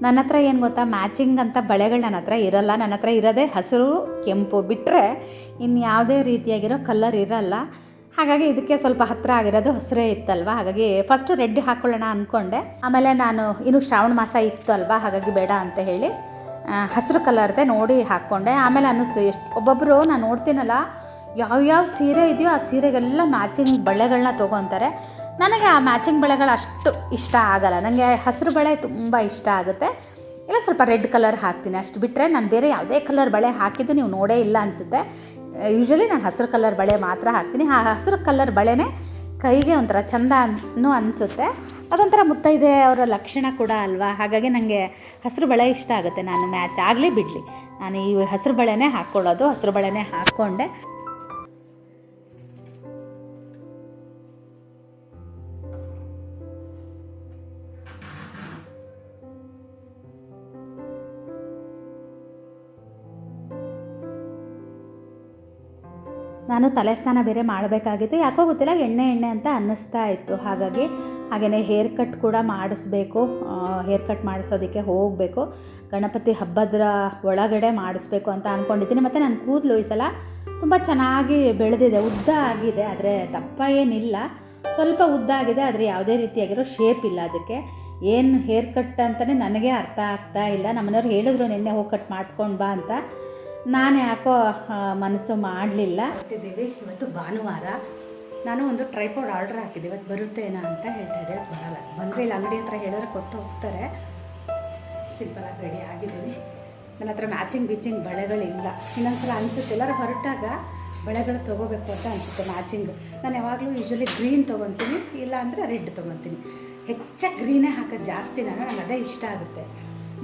ನನ್ನ ಹತ್ರ ಏನು ಗೊತ್ತಾ? ಮ್ಯಾಚಿಂಗ್ ಅಂತ ಬಳೆಗಳು ನನ್ನ ಹತ್ರ ಇರಲ್ಲ. ನನ್ನ ಹತ್ರ ಇರೋದೇ ಹಸಿರು, ಕೆಂಪು ಬಿಟ್ಟರೆ ಇನ್ನು ಯಾವುದೇ ರೀತಿಯಾಗಿರೋ ಕಲರ್ ಇರಲ್ಲ. ಹಾಗಾಗಿ ಇದಕ್ಕೆ ಸ್ವಲ್ಪ ಹತ್ತಿರ ಆಗಿರೋದು ಹಸಿರೇ ಇತ್ತಲ್ವ? ಹಾಗಾಗಿ ಫಸ್ಟು ರೆಡ್ ಹಾಕ್ಕೊಳ್ಳೋಣ ಅಂದ್ಕೊಂಡೆ ಆಮೇಲೆ ನಾನು ಇನ್ನು ಶ್ರಾವಣ ಮಾಸ ಇತ್ತು ಅಲ್ವಾ ಹಾಗಾಗಿ ಬೇಡ ಅಂತ ಹೇಳಿ ಹಸಿರು ಕಲರ್ದೆ ನೋಡಿ ಹಾಕ್ಕೊಂಡೆ ಆಮೇಲೆ ಅನ್ನಿಸ್ತು, ಎಷ್ಟು ಒಬ್ಬೊಬ್ಬರು ನಾನು ನೋಡ್ತೀನಲ್ಲ ಯಾವ್ಯಾವ ಸೀರೆ ಇದೆಯೋ ಆ ಸೀರೆಗೆಲ್ಲ ಮ್ಯಾಚಿಂಗ್ ಬಳೆಗಳನ್ನ ತೊಗೊತಾರೆ. ನನಗೆ ಆ ಮ್ಯಾಚಿಂಗ್ ಬಳೆಗಳು ಅಷ್ಟು ಇಷ್ಟ ಆಗಲ್ಲ. ನನಗೆ ಹಸಿರು ಬಳೆ ತುಂಬ ಇಷ್ಟ ಆಗುತ್ತೆ. ಇಲ್ಲ, ಸ್ವಲ್ಪ ರೆಡ್ ಕಲರ್ ಹಾಕ್ತೀನಿ. ಅಷ್ಟು ಬಿಟ್ಟರೆ ನಾನು ಬೇರೆ ಯಾವುದೇ ಕಲರ್ ಬಳೆ ಹಾಕಿದ್ದು ನೀವು ನೋಡೇ ಇಲ್ಲ ಅನಿಸುತ್ತೆ. ಯೂಶ್ವಲಿ ನಾನು ಹಸಿರು ಕಲರ್ ಬಳೆ ಮಾತ್ರ ಹಾಕ್ತೀನಿ. ಆ ಹಸಿರು ಕಲರ್ ಬಳೆನೇ ಕೈಗೆ ಒಂಥರ ಚಂದ ಅನ್ನೂ ಅನಿಸುತ್ತೆ. ಅದೊಂಥರ ಮುತ್ತೈದೆ ಅವರ ಲಕ್ಷಣ ಕೂಡ ಅಲ್ವಾ? ಹಾಗಾಗಿ ನನಗೆ ಹಸಿರು ಬಳೆ ಇಷ್ಟ ಆಗುತ್ತೆ. ನಾನು ಮ್ಯಾಚ್ ಆಗಲಿ ಬಿಡಲಿ. ನಾನು ಈ ಹಸಿರು ಬಳೆನೇ ಹಾಕ್ಕೊಳ್ಳೋದು. ಹಸಿರು ಬಳೆನೇ ಹಾಕ್ಕೊಂಡೆ. ನಾನು ತಲೆ ಸ್ನಾನ ಬೇರೆ ಮಾಡಬೇಕಾಗಿತ್ತು. ಯಾಕೋ ಗೊತ್ತಿಲ್ಲ, ಎಣ್ಣೆ ಎಣ್ಣೆ ಅಂತ ಅನ್ನಿಸ್ತಾ ಇತ್ತು. ಹಾಗಾಗಿ ಹಾಗೆಯೇ ಹೇರ್ ಕಟ್ ಕೂಡ ಮಾಡಿಸ್ಬೇಕು. ಹೇರ್ ಕಟ್ ಮಾಡಿಸೋದಕ್ಕೆ ಹೋಗಬೇಕು. ಗಣಪತಿ ಹಬ್ಬದ ಒಳಗಡೆ ಮಾಡಿಸ್ಬೇಕು ಅಂತ ಅಂದ್ಕೊಂಡಿದ್ದೀನಿ ಮತ್ತು ನಾನು ಕೂದಲು ಈ ಸಲ ತುಂಬ ಚೆನ್ನಾಗಿ ಬೆಳೆದಿದೆ, ಉದ್ದ ಆಗಿದೆ. ಆದರೆ ದಪ್ಪ ಏನಿಲ್ಲ. ಸ್ವಲ್ಪ ಉದ್ದ ಆಗಿದೆ, ಆದರೆ ಯಾವುದೇ ರೀತಿಯಾಗಿರೋ ಶೇಪ್ ಇಲ್ಲ ಅದಕ್ಕೆ. ಏನು ಹೇರ್ ಕಟ್ ಅಂತಲೇ ನನಗೆ ಅರ್ಥ ಆಗ್ತಾ ಇಲ್ಲ. ನಮ್ಮನೆಯವ್ರು ಹೇಳಿದ್ರು, ನಿನ್ನೆ ಹೋಗಿ ಕಟ್ ಮಾಡಿಸ್ಕೊಂಡು ಬಾ ಅಂತ. ನಾನು ಯಾಕೋ ಮನಸ್ಸು ಮಾಡಲಿಲ್ಲ. ಇಟ್ಟಿದ್ದೀವಿ. ಇವತ್ತು ಭಾನುವಾರ. ನಾನು ಒಂದು ಟ್ರೈಪೋಡ್ ಆರ್ಡರ್ ಹಾಕಿದ್ದೆ. ಇವತ್ತು ಬರುತ್ತೇನಾ ಅಂತ ಹೇಳ್ತಾ ಇದ್ದೆ. ಬರಲ್ಲ. ಬಂದರೆ ಇಲ್ಲಿ ಅಂಗಡಿ ಹತ್ರ ಹೇಳಿದ್ರೆ ಕೊಟ್ಟು ಹೋಗ್ತಾರೆ. ಸಿಂಪಲಾಗಿ ರೆಡಿ ಆಗಿದ್ದೀನಿ. ನನ್ನ ಹತ್ರ ಮ್ಯಾಚಿಂಗ್ ಬೀಚಿಂಗ್ ಬಳೆಗಳಿಲ್ಲ. ಇನ್ನೊಂದ್ಸಲ ಅನಿಸುತ್ತೆ. ಎಲ್ಲರೂ ಹೊರಟಾಗ ಬಳೆಗಳು ತೊಗೋಬೇಕು ಅಂತ ಅನಿಸುತ್ತೆ ಮ್ಯಾಚಿಂಗ್ ನಾನು ಯಾವಾಗಲೂ ಯೂಶ್ವಲಿ ಗ್ರೀನ್ ತೊಗೊತೀನಿ. ಇಲ್ಲ ಅಂದರೆ ರೆಡ್ ತೊಗೊತೀನಿ. ಹೆಚ್ಚಾಗಿ ಗ್ರೀನೇ ಹಾಕೋದು ಜಾಸ್ತಿ ನಾನು. ನನಗೆ ಅದೇ ಇಷ್ಟ ಆಗುತ್ತೆ.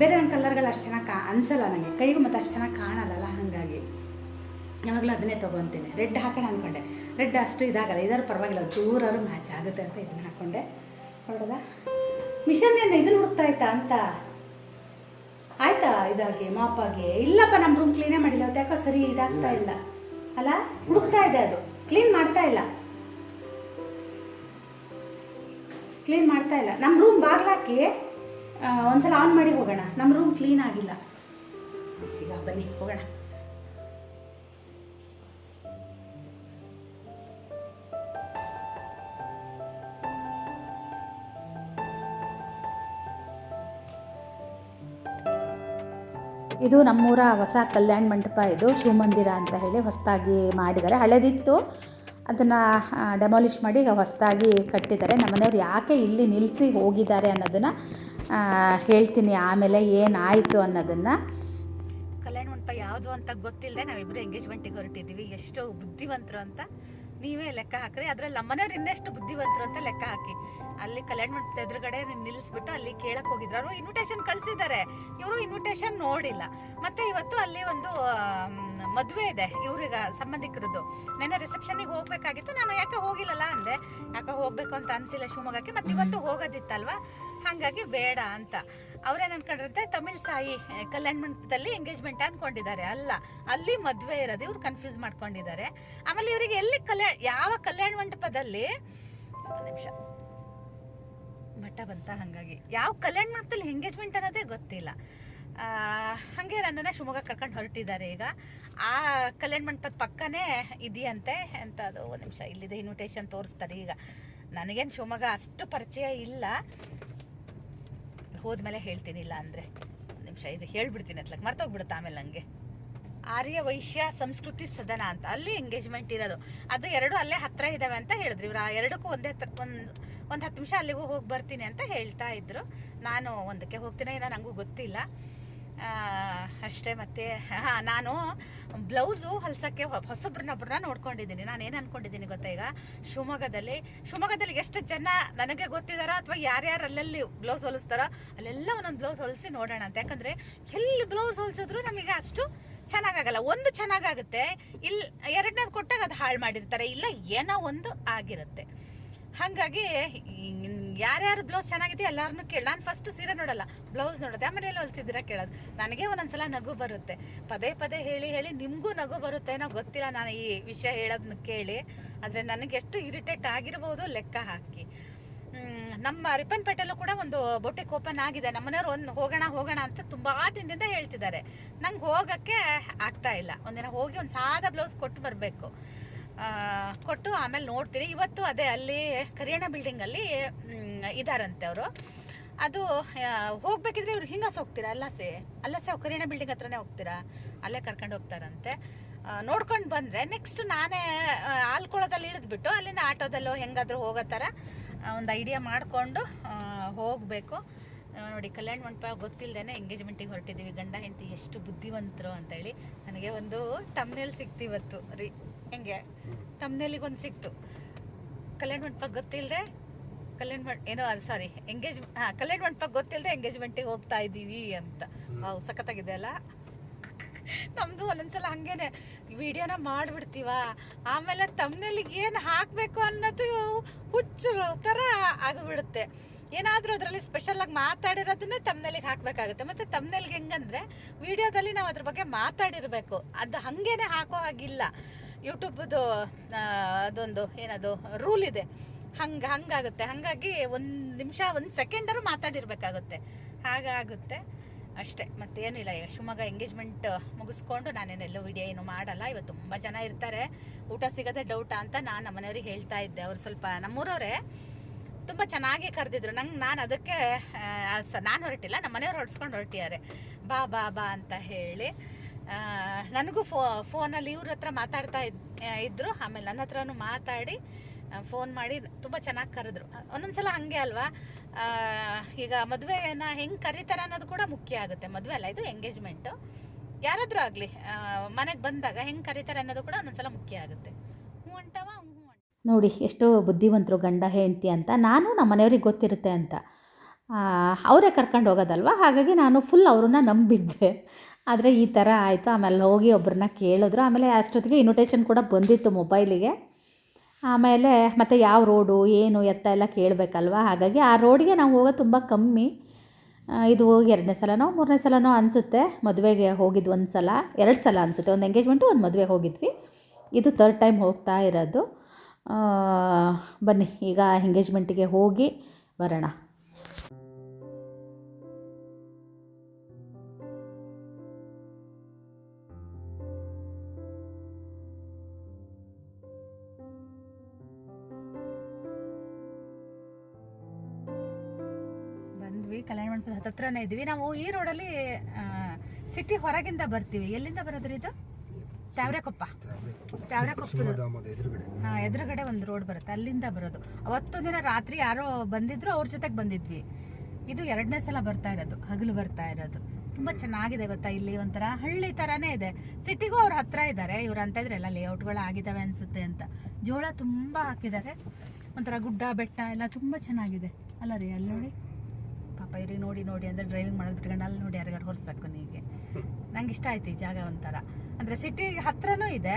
ಬೇರೆ ನನ್ನ ಕಲರ್ಗಳು ಅಷ್ಟು ಚೆನ್ನಾಗಿ ಕಾ ಅನಿಸಲ್ಲ ನನಗೆ ಕೈಗೂ ಮತ್ತು ಅಷ್ಟು ಚೆನ್ನಾಗಿ ಹಾಗಾಗಿ ಯಾವಾಗಲೂ ಅದನ್ನೇ ತೊಗೊತೀನಿ ರೆಡ್ ಹಾಕೋಣ ಅಂದ್ಕೊಂಡೆ ರೆಡ್ ಅಷ್ಟು ಇದಾಗಲ್ಲ ಇದಾರು ಪರವಾಗಿಲ್ಲ ದೂರಾರು ಮ್ಯಾಚ್ ಆಗುತ್ತೆ ಅಂತ ಇದನ್ನ ಹಾಕ್ಕೊಂಡೆ ಹೊಡೆದ ಮಿಷನ್ ಏನು ಇದನ್ನು ಹುಡುಕ್ತಾ ಆಯ್ತಾ ಅಂತ? ಆಯ್ತಾ ಇದಾಗಿ ಮಾಪಾಗಿ ಇಲ್ಲಪ್ಪ ನಮ್ಮ ರೂಮ್ ಕ್ಲೀನೇ ಮಾಡಿಲ್ಲ. ಅದು ಯಾಕೋ ಸರಿ ಇದಾಗ್ತಾ ಇಲ್ಲ. ಅಲ್ಲ, ಹುಡುಕ್ತಾ ಇದೆ ಅದು. ಕ್ಲೀನ್ ಮಾಡ್ತಾ ಇಲ್ಲ. ಕ್ಲೀನ್ ಮಾಡ್ತಾ ಇಲ್ಲ. ನಮ್ಮ ರೂಮ್ ಬಾಗ್ಲಾಕಿ ಒಂದ್ಸಲ ಆನ್ ಮಾಡಿ ಹೋಗೋಣ. ನಮ್ಮ ರೂಮ್ ಕ್ಲೀನ್ ಆಗಿಲ್ಲ. ಈಗ ಬನ್ನಿ, ಹೋಗೋಣ. ಇದು ನಮ್ಮೂರ ಹೊಸ ಕಲ್ಯಾಣ ಮಂಟಪ. ಇದು ಶಿವಮಂದಿರ ಅಂತ ಹೇಳಿ ಹೊಸದಾಗಿ ಮಾಡಿದ್ದಾರೆ. ಹಳೆದಿತ್ತು. ಅದನ್ನು ಡೆಮಾಲಿಷ್ ಮಾಡಿ ಈಗ ಹೊಸದಾಗಿ ಕಟ್ಟಿದ್ದಾರೆ. ನಮ್ಮನೆಯವ್ರು ಯಾಕೆ ಇಲ್ಲಿ ನಿಲ್ಲಿಸಿ ಹೋಗಿದ್ದಾರೆ ಅನ್ನೋದನ್ನು ಹೇಳ್ತೀನಿ. ಆಮೇಲೆ ಏನಾಯಿತು ಅನ್ನೋದನ್ನು. ಕಲ್ಯಾಣ ಮಂಟಪ ಯಾವುದು ಅಂತ ಗೊತ್ತಿಲ್ಲದೆ ನಾವಿಬ್ಬರು ಎಂಗೇಜ್ಮೆಂಟಿಗೆ ಹೊರಟಿದ್ದೀವಿ. ಎಷ್ಟು ಬುದ್ಧಿವಂತರು ಅಂತ ನೀವೇ ಲೆಕ್ಕ ಹಾಕ್ರಿ. ಅದರಲ್ಲಿ ನಮ್ಮನೆಯವ್ರು ಇನ್ನೆಷ್ಟು ಬುದ್ಧಿವಂತರು ಅಂತ ಲೆಕ್ಕ ಹಾಕಿ. ಅಲ್ಲಿ ಕಲ್ಯಾಣ ಮಂಟಪದ ಎದುರುಗಡೆ ನಿಲ್ಲಿಸ್ಬಿಟ್ಟು ಅಲ್ಲಿ ಕೇಳಕ್ ಹೋಗಿದ್ರು. ಅವರು ಇನ್ವಿಟೇಷನ್ ಕಳ್ಸಿದ್ದಾರೆ. ಇವರು ಇನ್ವಿಟೇಷನ್ ನೋಡಿಲ್ಲ. ಮತ್ತೆ ಇವತ್ತು ಅಲ್ಲಿ ಒಂದು ಮದುವೆ ಇದೆ ಇವ್ರಿಗೆ ಸಂಬಂಧಿಕರದ್ದು. ನೆನ್ನೆ ರಿಸೆಪ್ಷನ್ಗೆ ಹೋಗ್ಬೇಕಾಗಿತ್ತು. ನಾನು ಯಾಕೆ ಹೋಗಿಲ್ಲಲ್ಲ ಅಂದೆ. ಯಾಕೆ ಹೋಗ್ಬೇಕು ಅಂತ ಅನ್ಸಿಲ್ಲ ಶಿವಮೊಗ್ಗಕ್ಕೆ, ಮತ್ತೆ ಇವತ್ತು ಹೋಗೋದಿತ್ತಲ್ವಾ? ಹಾಗಾಗಿ ಬೇಡ ಅಂತ. ಅವ್ರೇನ್ ಅನ್ಕೊಂಡಿರುತ್ತೆ ತಮಿಳ್ ಸಾಯಿ ಕಲ್ಯಾಣ ಮಂಟಪದಲ್ಲಿ ಎಂಗೇಜ್ಮೆಂಟ್ ಅನ್ಕೊಂಡಿದ್ದಾರೆ. ಅಲ್ಲ, ಅಲ್ಲಿ ಮದ್ವೆ ಇರೋದು ಇವ್ರು ಕನ್ಫ್ಯೂಸ್ ಮಾಡ್ಕೊಂಡಿದ್ದಾರೆ. ಆಮೇಲೆ ಇವರಿಗೆ ಎಲ್ಲಿ ಕಲ್ಯಾಣ ಯಾವ ಕಲ್ಯಾಣ ಮಂಟಪದಲ್ಲಿ, ಒಂದ್ ನಿಮಿಷ. ಮಠ ಬಂತ ಹಾಗಾಗಿ. ಯಾವ ಕಲ್ಯಾಣ ಮಂಟಪದಲ್ಲಿ ಎಂಗೇಜ್ಮೆಂಟ್ ಅನ್ನೋದೇ ಗೊತ್ತಿಲ್ಲ. ಹಾಗೆ ನನ್ನನ್ನು ಶಿವಮೊಗ್ಗ ಕರ್ಕೊಂಡು ಹೊರಟಿದ್ದಾರೆ ಈಗ. ಆ ಕಲ್ಯಾಣ ಮಂಟಪದ ಪಕ್ಕನೇ ಇದೆಯಂತೆ ಅಂತ ಅದು ಒಂದು ನಿಮಿಷ ಇಲ್ಲಿದೆ ಇನ್ವಿಟೇಷನ್ ತೋರಿಸ್ತಾರೆ ಈಗ. ನನಗೇನು ಶಿವಮೊಗ್ಗ ಅಷ್ಟು ಪರಿಚಯ ಇಲ್ಲ. ಹೋದ್ಮೇಲೆ ಹೇಳ್ತೀನಿ ಇಲ್ಲ ಅಂದರೆ. ಒಂದು ನಿಮಿಷ ಇದು ಹೇಳ್ಬಿಡ್ತೀನಿ ಅತ್ಲಕ್ಕೆ ಮರ್ತೋಗ್ಬಿಡುತ್ತೆ ಆಮೇಲೆ ನನಗೆ ಆರ್ಯ ವೈಶ್ಯ ಸಂಸ್ಕೃತಿ ಸದನ ಅಂತ. ಅಲ್ಲಿ ಎಂಗೇಜ್ಮೆಂಟ್ ಇರೋದು. ಅದು ಎರಡು ಅಲ್ಲೇ ಹತ್ರ ಇದ್ದಾವೆ ಅಂತ ಹೇಳಿದ್ರು ಇವ್ರು. ಆ ಎರಡಕ್ಕೂ ಒಂದೇ ಒಂದು ಒಂದು ಹತ್ತು ನಿಮಿಷ ಅಲ್ಲಿಗೂ ಹೋಗಿ ಬರ್ತೀನಿ ಅಂತ ಹೇಳ್ತಾ ಇದ್ರು. ನಾನು ಒಂದಕ್ಕೆ ಹೋಗ್ತೀನಿ ಏನೋ ನನಗೂ ಗೊತ್ತಿಲ್ಲ. ಅಷ್ಟೇ ಮತ್ತೆ ನಾನು ಬ್ಲೌಸು ಹೊಲ್ಸಕ್ಕೆ ಹೊಸೊಬ್ರನ್ನೊಬ್ರನ್ನ ನೋಡ್ಕೊಂಡಿದ್ದೀನಿ. ನಾನು ಏನು ಅನ್ಕೊಂಡಿದ್ದೀನಿ ಗೊತ್ತಾ ಈಗ? ಶಿವಮೊಗ್ಗದಲ್ಲಿ ಶಿವಮೊಗ್ಗದಲ್ಲಿ ಎಷ್ಟು ಜನ ನನಗೆ ಗೊತ್ತಿದಾರೋ ಅಥವಾ ಯಾರ್ಯಾರು ಅಲ್ಲಲ್ಲಿ ಬ್ಲೌಸ್ ಹೊಲಿಸ್ತಾರೋ, ಅಲ್ಲೆಲ್ಲ ಒಂದೊಂದು ಬ್ಲೌಸ್ ಹೊಲಿಸಿ ನೋಡೋಣ ಅಂತ. ಯಾಕಂದರೆ ಎಲ್ಲಿ ಬ್ಲೌಸ್ ಹೊಲಿಸಿದ್ರು ನಮಗೆ ಅಷ್ಟು ಚೆನ್ನಾಗಾಗಲ್ಲ, ಒಂದು ಚೆನ್ನಾಗಾಗುತ್ತೆ. ಇಲ್ಲಿ ಎರಡನೇದು ಕೊಟ್ಟಾಗ ಅದು ಹಾಳು ಮಾಡಿರ್ತಾರೆ, ಇಲ್ಲ ಏನೋ ಒಂದು ಆಗಿರುತ್ತೆ. ಹಾಗಾಗಿ ಯಾರ್ಯಾರು ಬ್ಲೌಸ್ ಚೆನ್ನಾಗಿದೆ ಎಲ್ಲರನ್ನೂ ಕೇಳಿ, ನಾನು ಫಸ್ಟ್ ಸೀರೆ ನೋಡಲ್ಲ, ಬ್ಲೌಸ್ ನೋಡೋದು ಆಮೇಲೆ ಎಲ್ಲಿ ಹೊಲ್ಸಿದ್ದೀರಾ ಕೇಳೋದು. ನನಗೆ ಒಂದೊಂದ್ಸಲ ನಗು ಬರುತ್ತೆ. ಪದೇ ಪದೇ ಹೇಳಿ ಹೇಳಿ ನಿಮಗೂ ನಗು ಬರುತ್ತೆ ಏನೋ ಗೊತ್ತಿಲ್ಲ, ನಾನು ಈ ವಿಷಯ ಹೇಳೋದನ್ನ ಕೇಳಿ. ಆದರೆ ನನಗೆ ಎಷ್ಟು ಇರಿಟೇಟ್ ಆಗಿರ್ಬೋದು ಲೆಕ್ಕ ಹಾಕಿ. ನಮ್ಮ ರಿಪ್ಪನ್ಪೇಟೆಲ್ಲೂ ಕೂಡ ಒಂದು ಬೊಟೆಕ್ ಓಪನ್ ಆಗಿದೆ. ನಮ್ಮನೆಯವರು ಒಂದು ಹೋಗೋಣ ಹೋಗೋಣ ಅಂತ ತುಂಬಾ ದಿನದಿಂದ ಹೇಳ್ತಿದ್ದಾರೆ. ನಂಗೆ ಹೋಗಕ್ಕೆ ಆಗ್ತಾ ಇಲ್ಲ. ಒಂದಿನ ಹೋಗಿ ಒಂದು ಸಾದಾ ಬ್ಲೌಸ್ ಕೊಟ್ಟು ಬರಬೇಕು. ಕೊಟ್ಟು ಆಮೇಲೆ ನೋಡ್ತೀರಿ ಇವತ್ತು ಅದೇ ಅಲ್ಲಿ ಕರಿಯಣ ಬಿಲ್ಡಿಂಗಲ್ಲಿ ಇದಾರಂತೆ ಅವರು. ಅದು ಹೋಗ್ಬೇಕಿದ್ರೆ ಇವ್ರು ಹಿಂಗಾಸ್ ಹೋಗ್ತೀರಾ? ಅಲ್ಲಸೆ ಅಲ್ಲಸೆ ಕರಿಯಣ ಬಿಲ್ಡಿಂಗ್ ಹತ್ರನೇ ಹೋಗ್ತೀರಾ? ಅಲ್ಲೇ ಕರ್ಕೊಂಡು ಹೋಗ್ತಾರಂತೆ. ನೋಡ್ಕೊಂಡು ಬಂದರೆ ನೆಕ್ಸ್ಟ್ ನಾನೇ ಆಲ್ಕೊಳದಲ್ಲಿ ಇಳಿದ್ಬಿಟ್ಟು ಅಲ್ಲಿಂದ ಆಟೋದಲ್ಲೋ ಹೆಂಗಾದರೂ ಹೋಗೋ ಥರ ಒಂದು ಐಡಿಯಾ ಮಾಡಿಕೊಂಡು ಹೋಗಬೇಕು. ನೋಡಿ ಕಲ್ಯಾಣ ಮಂಟಪ ಗೊತ್ತಿಲ್ಲದೇನೆ ಎಂಗೇಜ್ಮೆಂಟಿಗೆ ಹೊರಟಿದ್ದೀವಿ. ಗಂಡ ಹೆಂಡತಿ ಎಷ್ಟು ಬುದ್ಧಿವಂತರು ಅಂತೇಳಿ ನನಗೆ ಒಂದು ತಮ್ನೇಲ್ ಸಿಕ್ತು ಇವತ್ತು. ರೀ ಹೆಂಗೆ? ತಮ್ನೇಲಿಗೆ ಒಂದು ಸಿಕ್ತು. ಕಲ್ಯಾಣ ಮಂಟಪ ಗೊತ್ತಿಲ್ಲದೆ ಕಲ್ಯಾಣ ಮಂಟ ಏನೋ ಅದು ಸಾರಿ ಎಂಗೇಜ್ ಹಾಂ ಕಲ್ಯಾಣ ಮಂಟಪ ಗೊತ್ತಿಲ್ಲದೆ ಎಂಗೇಜ್ಮೆಂಟಿಗೆ ಹೋಗ್ತಾ ಇದ್ದೀವಿ ಅಂತ. ಅವು ಸಖತ್ತಾಗಿದೆ ಅಲ್ಲ? ನಮ್ದು ಒಂದೊಂದ್ಸಲ ಹಂಗೇನೆ ವಿಡಿಯೋನ ಮಾಡ್ಬಿಡ್ತೀವ? ಆಮೇಲೆ ತಮ್ಮನೆಲಿಗೆ ಏನು ಹಾಕಬೇಕು ಅನ್ನೋದು ಹುಚ್ಚರು ಥರ ಆಗಿಬಿಡುತ್ತೆ ಏನಾದರೂ ಅದರಲ್ಲಿ ಸ್ಪೆಷಲ್ ಆಗಿ ಮಾತಾಡಿರೋದನ್ನೇ ತಮ್ಮನೆಲಿಗೆ ಹಾಕಬೇಕಾಗುತ್ತೆ. ಮತ್ತೆ ತಮ್ಮನೆಲಿಗೆ ಹೆಂಗಂದ್ರೆ ವಿಡಿಯೋದಲ್ಲಿ ನಾವು ಅದ್ರ ಬಗ್ಗೆ ಮಾತಾಡಿರಬೇಕು. ಅದು ಹಂಗೇನೆ ಹಾಕೋ ಹಾಗಿಲ್ಲ. ಯೂಟ್ಯೂಬ್ದು ಅದೊಂದು ಏನದು, ರೂಲ್ ಇದೆ. ಹಂಗೆ, ಹಂಗಾಗುತ್ತೆ. ಹಾಗಾಗಿ ಒಂದು ನಿಮಿಷ, ಒಂದು ಸೆಕೆಂಡರು ಮಾತಾಡಿರಬೇಕಾಗುತ್ತೆ. ಹಾಗಾಗುತ್ತೆ. ಅಷ್ಟೇ, ಮತ್ತೇನಿಲ್ಲ, ಈಗ ಶಿವಮೊಗ್ಗ ಎಂಗೇಜ್ಮೆಂಟ್ ಮುಗಿಸ್ಕೊಂಡು ನಾನೇನೆಲ್ಲೋ ವಿಡಿಯೋ ಏನು ಮಾಡಲ್ಲ. ಇವತ್ತು ತುಂಬ ಜನ ಇರ್ತಾರೆ. ಊಟ ಸಿಗದೆ ಡೌಟಾ ಅಂತ ನಾನು ನಮ್ಮನೆಯವ್ರಿಗೆ ಹೇಳ್ತಾ ಇದ್ದೆ. ಅವ್ರು ಸ್ವಲ್ಪ ನಮ್ಮೂರವರೇ ತುಂಬ ಚೆನ್ನಾಗಿ ಕರೆದಿದ್ರು. ನಂಗೆ ನಾನು ಅದಕ್ಕೆ ನಾನು ಹೊರಟಿಲ್ಲ ನಮ್ಮ ಮನೆಯವ್ರು ಹೊಡ್ಸ್ಕೊಂಡು ಹೊರಟಿದ್ದಾರೆ. ಬಾ ಬಾ ಬಾ ಅಂತ ಹೇಳಿ. ನನಗೂ ಫೋ ಫೋನಲ್ಲಿ ಇವ್ರ ಹತ್ರ ಮಾತಾಡ್ತಾ ಇದ್, ಇದ್ರು. ಆಮೇಲೆ ನನ್ನ ಹತ್ರನೂ ಮಾತಾಡಿ ಫೋನ್ ಮಾಡಿ ತುಂಬ ಚೆನ್ನಾಗಿ ಕರೆದ್ರು. ಒಂದೊಂದ್ಸಲ ಹಂಗೆ ಅಲ್ವಾ? ಈಗ ಮದುವೆನ ಹೆಂಗೆ ಕರೀತಾರೆ ಅನ್ನೋದು ಕೂಡ ಮುಖ್ಯ ಆಗುತ್ತೆ. ಮದುವೆ ಅಲ್ಲ, ಇದು ಎಂಗೇಜ್ಮೆಂಟು ಯಾರಾದರೂ ಆಗಲಿ ಮನೆಗೆ ಬಂದಾಗ ಹೆಂಗೆ ಕರೀತಾರೆ ಅನ್ನೋದು ಕೂಡ ಒಂದೊಂದ್ಸಲ ಮುಖ್ಯ ಆಗುತ್ತೆ. ಹ್ಞೂ ಅಂಟವ ನೋಡಿ, ಎಷ್ಟು ಬುದ್ಧಿವಂತರು ಗಂಡ, ಹೆಂಡತಿ ಅಂತ ನಾನು ನಮ್ಮ ಮನೆಯವ್ರಿಗೆ ಗೊತ್ತಿರುತ್ತೆ ಅಂತ. ಅವರೇ ಕರ್ಕೊಂಡು ಹೋಗೋದಲ್ವ? ಹಾಗಾಗಿ ನಾನು ಫುಲ್ ಅವ್ರನ್ನ ನಂಬಿದ್ದೆ. ಆದರೆ ಈ ಥರ ಆಯಿತು. ಆಮೇಲೆ ಹೋಗಿ ಒಬ್ಬರನ್ನ ಕೇಳಿದ್ರು. ಆಮೇಲೆ ಅಷ್ಟೊತ್ತಿಗೆ ಇನ್ವಿಟೇಷನ್ ಕೂಡ ಬಂದಿತ್ತು ಮೊಬೈಲಿಗೆ ಆಮೇಲೆ ಮತ್ತು ಯಾವ ರೋಡು, ಏನು ಎತ್ತ ಎಲ್ಲ ಕೇಳಬೇಕಲ್ವ? ಹಾಗಾಗಿ ಆ ರೋಡಿಗೆ ನಾವು ಹೋಗೋದು ತುಂಬ ಕಮ್ಮಿ. ಇದು ಇದು ಎರಡನೇ ಸಲನೋ, ಮೂರನೇ ಸಲನೋ ಅನಿಸುತ್ತೆ. ಮದುವೆಗೆ ಹೋಗಿದ್ದು ಒಂದು ಸಲ, ಎರಡು ಸಲ ಅನಿಸುತ್ತೆ. ಒಂದು ಎಂಗೇಜ್ಮೆಂಟು, ಒಂದು ಮದುವೆ ಹೋಗಿದ್ವಿ. ಇದು ತರ್ಡ್ ಟೈಮ್ ಹೋಗ್ತಾ ಇರೋದು. ಬನ್ನಿ, ಈಗ ಎಂಗೇಜ್ಮೆಂಟಿಗೆ ಹೋಗಿ ಬರೋಣ. ಮಂಟಪದ ಹತ್ರನೇ ಇದ್ದೀವಿ. ನಾವು ಈ ರೋಡಲ್ಲಿ ಸಿಟಿ ಹೊರಗಿಂದ ಬರ್ತೀವಿ. ಎಲ್ಲಿಂದ ಬರೋದ್ರಿ ಇದು? ತ್ಯಾವ್ರೆಕೊಪ್ಪ ಹಾ ಎದುರುಗಡೆ ಒಂದು ರೋಡ್ ಬರುತ್ತೆ. ಅಲ್ಲಿಂದ ಬರೋದು. ಅವತ್ತು ದಿನ ರಾತ್ರಿ ಯಾರೋ ಬಂದಿದ್ರು ಅವ್ರ ಜೊತೆಗೆ ಬಂದಿದ್ವಿ. ಇದು ಎರಡನೇ ಸಲ ಬರ್ತಾ ಇರೋದು. ಹಗಲು ಬರ್ತಾ ಇರೋದು. ತುಂಬಾ ಚೆನ್ನಾಗಿದೆ ಗೊತ್ತಾ? ಇಲ್ಲಿ ಒಂಥರ ಹಳ್ಳಿ ತರಾನೇ ಇದೆ. ಸಿಟಿಗೂ ಅವ್ರ ಹತ್ರ ಇದ್ದಾರೆ ಇವ್ರು ಅಂತ ಇದ್ರೆ ಎಲ್ಲ ಲೇಔಟ್ಗಳು ಆಗಿದಾವೆ ಅನ್ಸುತ್ತೆ ಅಂತ. ಜೋಳ ತುಂಬಾ ಹಾಕಿದ್ದಾರೆ ಒಂಥರ ಗುಡ್ಡ ಬೆಟ್ಟ ಎಲ್ಲ ತುಂಬಾ ಚೆನ್ನಾಗಿದೆ. ಅಲ್ಲ ರೀ ಅಲ್ಲಿ ನೋಡಿ. ಇವ್ರಿಗೆ ನೋಡಿ ನೋಡಿ ಅಂದ್ರೆ ಡ್ರೈವಿಂಗ್ ಮಾಡೋದು ಬಿಟ್ಕೊಂಡು ಅಲ್ಲಿ ನೋಡಿ ಯಾರಿಗಾರು ಹೊರ್ಸಕ್ಕು ನೀಗೆ ನಂಗೆ ಇಷ್ಟ ಆಯ್ತು ಈ ಜಾಗ ಒಂಥರ. ಅಂದ್ರೆ ಸಿಟಿ ಹತ್ರನೂ ಇದೆ,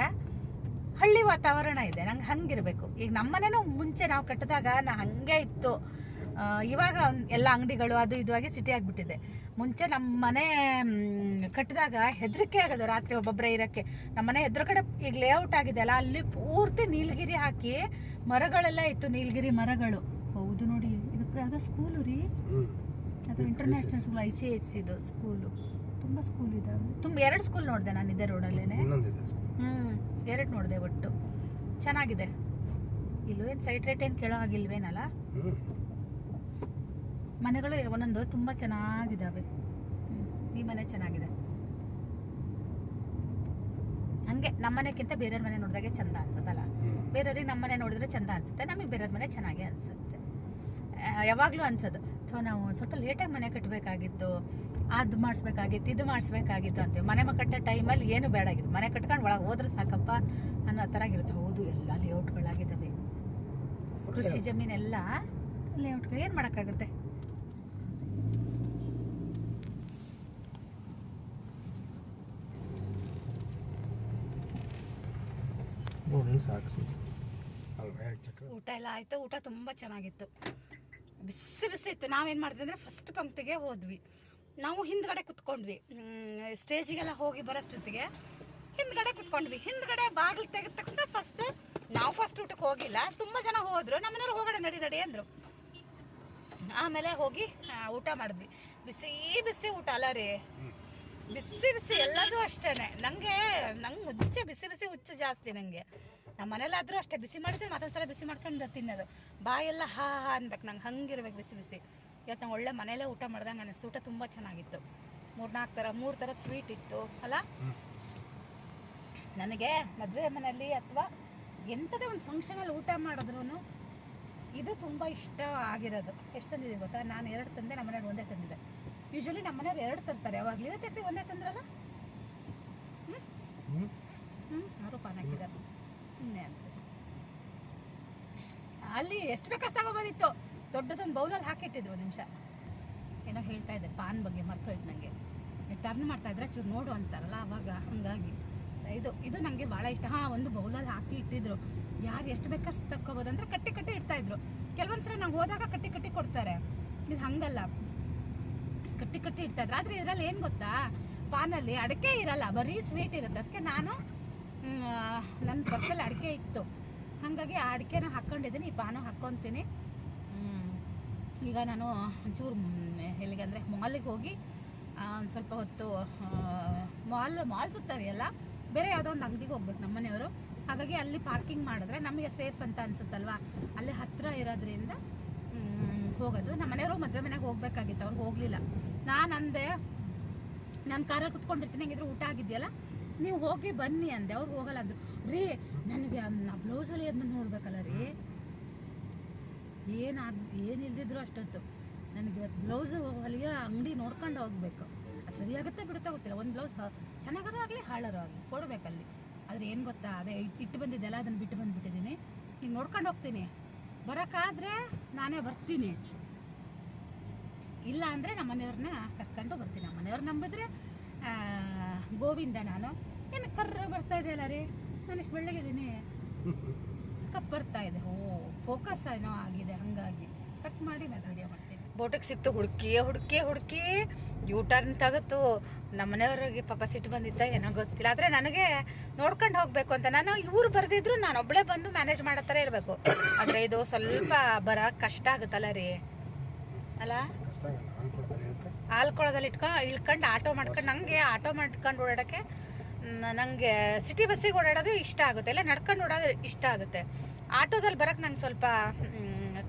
ಹಳ್ಳಿ ವಾತಾವರಣ ಇದೆ, ನಂಗೆ ಹಂಗಿರಬೇಕು. ಈಗ ನಮ್ಮನೇನೂ ಮುಂಚೆ ನಾವು ಕಟ್ಟಿದಾಗ ನಾ ಹಂಗೆ ಇತ್ತು. ಇವಾಗ ಎಲ್ಲ ಅಂಗಡಿಗಳು ಅದು ಇದು ಆಗಿ ಸಿಟಿ ಆಗಿಬಿಟ್ಟಿದೆ. ಮುಂಚೆ ನಮ್ಮ ಮನೆ ಕಟ್ಟಿದಾಗ ಹೆದರಿಕೆ ಆಗೋದು ರಾತ್ರಿ ಒಬ್ಬೊಬ್ಬರೇ ಇರೋಕ್ಕೆ. ನಮ್ಮ ಮನೆ ಎದುರುಗಡೆ ಈಗ ಲೇಔಟ್ ಆಗಿದೆ ಅಲ್ಲ, ಅಲ್ಲಿ ಪೂರ್ತಿ ನೀಲಗಿರಿ ಹಾಕಿ ಮರಗಳೆಲ್ಲ ಇತ್ತು, ನೀಲಗಿರಿ ಮರಗಳು. ಹೌದು ನೋಡಿ, ಇದಕ್ಕೆ ಯಾವುದೋ ಸ್ಕೂಲು ರೀ? ಅದು international school I C S ಇದು ಸ್ಕೂಲು ತುಂಬ ಸ್ಕೂಲ್ ಇದಾವೆ ತುಂಬ ಎರಡು ಸ್ಕೂಲ್ ನೋಡಿದೆ ನಾನು ಇದೇ ರೋಡಲ್ಲೇನೆ ಹ್ಞೂ ಹ್ಮ್ ಎರಡು ನೋಡಿದೆ ಒಟ್ಟು. ಚೆನ್ನಾಗಿದೆ. ಇಲ್ಲೂ ಏನು ಸೈಟ್ ರೇಟ್ ಏನು ಕೇಳೋ ಹಾಗಿಲ್ವೇನಲ್ಲ? ಮನೆಗಳು ಒಂದೊಂದು ತುಂಬ ಚೆನ್ನಾಗಿದ್ದಾವೆ. ಈ ಮನೆ ಚೆನ್ನಾಗಿದೆ. ಹಂಗೆ ನಮ್ಮನೆಗಿಂತ ಬೇರೆಯವ್ರ ಮನೆ ನೋಡಿದಾಗೆ ಚಂದ ಅನ್ಸುತ್ತಲ್ಲ? ಬೇರೆಯವ್ರಿಗೆ ನಮ್ಮನೆ ನೋಡಿದ್ರೆ ಚಂದ ಅನ್ಸುತ್ತೆ ನಮಗೆ ಬೇರೆಯವ್ರ ಮನೆ ಚೆನ್ನಾಗೇ ಅನ್ಸುತ್ತೆ. ಯಾವಾಗಲೂ ಅನ್ಸೋದು ಸೊ ನಾವು ಸ್ವಲ್ಪ ಲೇಟಾಗಿ ಮನೆ ಕಟ್ಟಬೇಕಾಗಿತ್ತು ಅದು ಮಾಡಿಸ್ಬೇಕಾಗಿತ್ತು ಇದು ಮಾಡಿಸ್ಬೇಕಾಗಿತ್ತು ಅಂತೀವಿ. ಮನೆ ಕಟ್ಟೋ ಟೈಮಲ್ಲಿ ಏನು ಬೇಡಾಗಿತ್ತು ಮನೆ ಕಟ್ಕೊಂಡು ಒಳಗೆ ಹೋದ್ರೆ ಸಾಕಪ್ಪ ಅನ್ನೋ ಥರ ಆಗಿರುತ್ತೆ ಹೌದು ಎಲ್ಲ ಲೇಔಟ್ಗಳಾಗಿದ್ದಾವೆ ಕೃಷಿ ಜಮೀನೆಲ್ಲ ಲೇಔಟ್ಗಳು ಏನು ಮಾಡೋಕ್ಕಾಗುತ್ತೆ? ಊಟ ಎಲ್ಲ ಆಯಿತು. ಊಟ ತುಂಬ ಚೆನ್ನಾಗಿತ್ತು. ಬಿಸಿ ಬಿಸಿ ಇತ್ತು. ನಾವೇನು ಮಾಡಿದ್ವಿ ಅಂದರೆ ಫಸ್ಟ್ ಪಂಕ್ತಿಗೆ ಹೋದ್ವಿ. ನಾವು ಹಿಂದ್ಗಡೆ ಕುತ್ಕೊಂಡ್ವಿ. ಸ್ಟೇಜಿಗೆಲ್ಲ ಹೋಗಿ ಬರೋಷ್ಟೊತ್ತಿಗೆ ಹಿಂದ್ಗಡೆ ಕುತ್ಕೊಂಡ್ವಿ. ಹಿಂದ್ಗಡೆ ಬಾಗಿಲು ತೆಗೆದ ತಕ್ಷಣ ಫಸ್ಟ್ ನಾವು ಫಸ್ಟ್ ಊಟಕ್ಕೆ ಹೋಗಿಲ್ಲ. ತುಂಬ ಜನ ಹೋದ್ರು. ನಮ್ಮನೆಯವ್ರು ಹೋಗೋಣ ನಡಿ ನಡಿ ಅಂದರು. ಆಮೇಲೆ ಹೋಗಿ ಊಟ ಮಾಡಿದ್ವಿ. ಬಿಸಿ ಬಿಸಿ ಊಟ ಅಲ್ಲ ರೀ. ಬಿಸಿ ಬಿಸಿ ಎಲ್ಲದೂ ಅಷ್ಟೇ ನನಗೆ ನಂಗೆ ಮುಂಚೆ ಬಿಸಿ ಬಿಸಿ ಹುಚ್ಚು ಜಾಸ್ತಿ ನನಗೆ ನಮ್ಮ ಮನೇಲಾದರೂ ಅಷ್ಟೇ ಬಿಸಿ ಮಾಡಿದ್ರೆ ಮತ್ತೊಂದ್ಸಲ ಬಿಸಿ ಮಾಡ್ಕೊಂಡು ತಿನ್ನೋದು. ಬಾಯೆಲ್ಲ ಹಾ ಹಾ ಅನ್ಬೇಕು. ನಂಗೆ ಹಂಗಿರ್ಬೇಕು ಬಿಸಿ ಬಿಸಿ. ಇವತ್ತು ನಾವು ಒಳ್ಳೆ ಮನೇಲೇ ಊಟ ಮಾಡ್ದಂಗೆ ಅನ್ನಿಸ್ತು ಊಟ ತುಂಬ ಚೆನ್ನಾಗಿತ್ತು. ಮೂರ್ನಾಲ್ಕು ಥರ, ಮೂರು ಥರದ ಸ್ವೀಟ್ ಇತ್ತು, ಅಲ್ಲ? ನನಗೆ ಮದುವೆ ಮನೆಯಲ್ಲಿ ಅಥವಾ ಎಂಥದೇ ಒಂದು ಫಂಕ್ಷನಲ್ಲಿ ಊಟ ಮಾಡಿದ್ರು ಇದು ತುಂಬ ಇಷ್ಟ ಆಗಿರೋದು. ಎಷ್ಟು ತಂದಿದ್ದೀವಿ ಗೊತ್ತಾ? ನಾನು ಎರಡು ತಂದೆ, ನಮ್ಮ ಒಂದೇ ತಂದಿದ್ದೆ ಯೂಶ್ವಲಿ ನಮ್ಮ ಮನೆಯವ್ರು ಎರಡು ತರ್ತಾರೆ. ಯಾವಾಗಲೂ ಇವತ್ತಕ್ಕೆ ಒಂದೇ ತಂದ್ರಲ್ಲ? ಹ್ಞೂ ಹ್ಞೂ ಅವರು ಪಾನ್ ಹಾಕಿದ್ದಾರೆ. ಸುಮ್ಮನೆ ಅಂತ. ಅಲ್ಲಿ ಎಷ್ಟು ಬೇಕಷ್ಟು ತಗೊಬೋದಿತ್ತು. ದೊಡ್ಡದೊಂದು ಬೌಲಲ್ಲಿ ಹಾಕಿಟ್ಟಿದ್ರು ಒಂದು ನಿಮಿಷ. ಏನೋ ಹೇಳ್ತಾ ಇದ್ದೆ, ಪಾನ್ ಬಗ್ಗೆ ಮರ್ತೋಯ್ತು ನನಗೆ ಟರ್ನ್ ಮಾಡ್ತಾ ಇದ್ರೆ ಚೂರು ನೋಡು ಅಂತಾರಲ್ಲ, ಅವಾಗ ಹಂಗಾಗಿ. ಇದು ಇದು ನನಗೆ ಭಾಳ ಇಷ್ಟ. ಹಾಂ, ಒಂದು ಬೌಲಲ್ಲಿ ಹಾಕಿ ಇಟ್ಟಿದ್ರು. ಯಾರು ಎಷ್ಟು ಬೇಕಷ್ಟು ತಕ್ಕೋಬೋದು ಅಂದರೆ ಕಟ್ಟಿ ಕಟ್ಟಿ ಇಡ್ತಾಯಿದ್ರು ಕೆಲವೊಂದು ಸಲ ನಾವು ಹೋದಾಗ ಕಟ್ಟಿ ಕಟ್ಟಿ ಕೊಡ್ತಾರೆ. ಇದು ಹಂಗಲ್ಲ. ಕಟ್ಟಿ ಕಟ್ಟಿ ಇಡ್ತಾ ಇದ್ರು. ಆದರೆ ಇದರಲ್ಲಿ ಏನು ಗೊತ್ತಾ? ಪಾನಲ್ಲಿ ಅಡಿಕೆ ಇರಲ್ಲ, ಬರೀ ಸ್ವೀಟ್ ಇರುತ್ತೆ. ಅದಕ್ಕೆ ನಾನು ನನ್ನ ಪರ್ಸಲ್ಲಿ ಅಡಿಕೆ ಇತ್ತು. ಹಾಗಾಗಿ ಆ ಅಡಿಕೆನ ಹಾಕ್ಕೊಂಡಿದ್ದೀನಿ ಪಾನು ಹಾಕ್ಕೊತೀನಿ ಈಗ ನಾನು ಒಂಚೂರು ಎಲ್ಲಿಗೆ ಅಂದರೆ ಮಾಲಿಗೆ ಹೋಗಿ ಒಂದು ಸ್ವಲ್ಪ ಹೊತ್ತು ಮಾಲ್ ಮಾಲ್ ಸುತ್ತಾರಿಯಲ್ಲ, ಬೇರೆ ಯಾವುದೋ ಒಂದು ಅಂಗಡಿಗೆ ಹೋಗ್ಬೇಕು ನಮ್ಮ ಮನೆಯವರು. ಹಾಗಾಗಿ ಅಲ್ಲಿ ಪಾರ್ಕಿಂಗ್ ಮಾಡಿದ್ರೆ ನಮಗೆ ಸೇಫ್ ಅಂತ ಅನಿಸುತ್ತಲ್ವಾ? ಅಲ್ಲಿ ಹತ್ತಿರ ಇರೋದ್ರಿಂದ ಹೋಗೋದು. ನಮ್ಮ ಮನೆಯವರು ಮದುವೆ ಮನೆಗೆ ಹೋಗ್ಬೇಕಾಗಿತ್ತು, ಅವ್ರು ಹೋಗಲಿಲ್ಲ. ನಾನು ಅಂದೆ ನಾನು ಕಾರಲ್ಲಿ ಕುತ್ಕೊಂಡಿರ್ತೀನಿ, ಹಂಗಿದ್ರೆ ಊಟ ಆಗಿದೆಯಲ್ಲ? ನೀವು ಹೋಗಿ ಬನ್ನಿ ಅಂದೆ. ಅವ್ರು ಹೋಗಲ್ಲ ಅಂದ್ರು. ರೀ, ನನಗೆ ನಾ ಬ್ಲೌಸಲ್ಲಿ ಅದನ್ನ ನೋಡ್ಬೇಕಲ್ಲ ರೀ. ಏನು ಏನು ಇಲ್ದಿದ್ರು ಅಷ್ಟೊತ್ತು. ನನಗೆ ಬ್ಲೌಸ್ ಹೊಲಿಗೆ ಅಂಗಡಿ ನೋಡ್ಕೊಂಡು ಹೋಗ್ಬೇಕು. ಅದು ಸರಿಯಾಗುತ್ತೆ ಬಿಡುತ್ತಾ ಗೊತ್ತಿಲ್ಲ. ಒಂದು ಬ್ಲೌಸ್ ಚೆನ್ನಾಗಾರು ಆಗಲಿ ಹಾಳಾರು ಆಗಲಿ, ಕೊಡಬೇಕಲ್ಲಿ. ಆದರೆ ಏನು ಗೊತ್ತಾ, ಅದೇ ಇಟ್- ಇಟ್ಟು ಬಂದಿದ್ದೆಲ್ಲ, ಅದನ್ನು ಬಿಟ್ಟು ಬಂದುಬಿಟ್ಟಿದ್ದೀನಿ. ಈಗ ನೋಡ್ಕೊಂಡು ಹೋಗ್ತೀನಿ. ಬರೋಕ್ಕಾದ್ರೆ ನಾನೇ ಬರ್ತೀನಿ. ಇಲ್ಲ ಅಂದರೆ ನಮ್ಮ ಮನೆಯವ್ರನ್ನ ಕರ್ಕೊಂಡು ಬರ್ತೀನಿ. ನಮ್ಮ ಮನೆಯವ್ರು ನಂಬಿದ್ರೆ ಗೋವಿಂದ ನಾನು. ಏನು ಕರ್ರ ಬರ್ತಾ ಇದೆಯಲ್ಲ ರೀ? ನಾನು ಇಷ್ಟು ಬೆಳ್ಳಗಿದ್ದೀನಿ. ಕಪ್ ಬರ್ತಾ ಇದೆ. ಓ ಫೋಕಸ್ ಏನೋ ಆಗಿದೆ ಹಂಗಾಗಿ. ಕಟ್ ಮಾಡಿ ನಾನು ರೆಡಿಯೋ ಮಾಡ್ತೀನಿ. ಬೋಟಿಗೆ ಸಿಕ್ತು ಹುಡುಕಿ ಹುಡುಕಿ ಹುಡುಕಿ. ಯೂ ಟರ್ನ್ ತಗತ್ತು ನಮ್ಮ ಮನೆಯವ್ರಿಗೆ ಪಾಪ ಸಿಟ್ಟು ಬಂದಿದ್ದ ಏನೋ ಗೊತ್ತಿಲ್ಲ. ಆದರೆ ನನಗೆ ನೋಡ್ಕೊಂಡು ಹೋಗಬೇಕು ಅಂತ. ನಾನು ಇವ್ರು ಬರೆದಿದ್ರು ನಾನು ಒಬ್ಬಳೇ ಬಂದು ಮ್ಯಾನೇಜ್ ಮಾಡೋ ಥರ ಇರಬೇಕು. ಆದರೆ ಇದು ಸ್ವಲ್ಪ ಬರೋಕೆ ಕಷ್ಟ ಆಗುತ್ತಲ್ಲ ರೀ? ಅಲ್ಲ? ಅನ್ಕೊಡ್ತಾರೆ ಆಲ್ಕೊಳದಲ್ಲಿ ಇಟ್ಕೊಂಡು ಇಳ್ಕೊಂಡು ಆಟೋ ಮಾಡ್ಕೊಂಡು ನನಗೆ ಆಟೋ ಮಾಡ್ಕೊಂಡು ಓಡಾಡೋಕ್ಕೆ ನನಗೆ ಸಿಟಿ ಬಸ್ಸಿಗೆ ಓಡಾಡೋದು ಇಷ್ಟ ಆಗುತ್ತೆ. ಇಲ್ಲ, ನಡ್ಕೊಂಡು ಓಡೋದು ಇಷ್ಟ ಆಗುತ್ತೆ. ಆಟೋದಲ್ಲಿ ಬರೋಕ್ಕೆ ನಂಗೆ ಸ್ವಲ್ಪ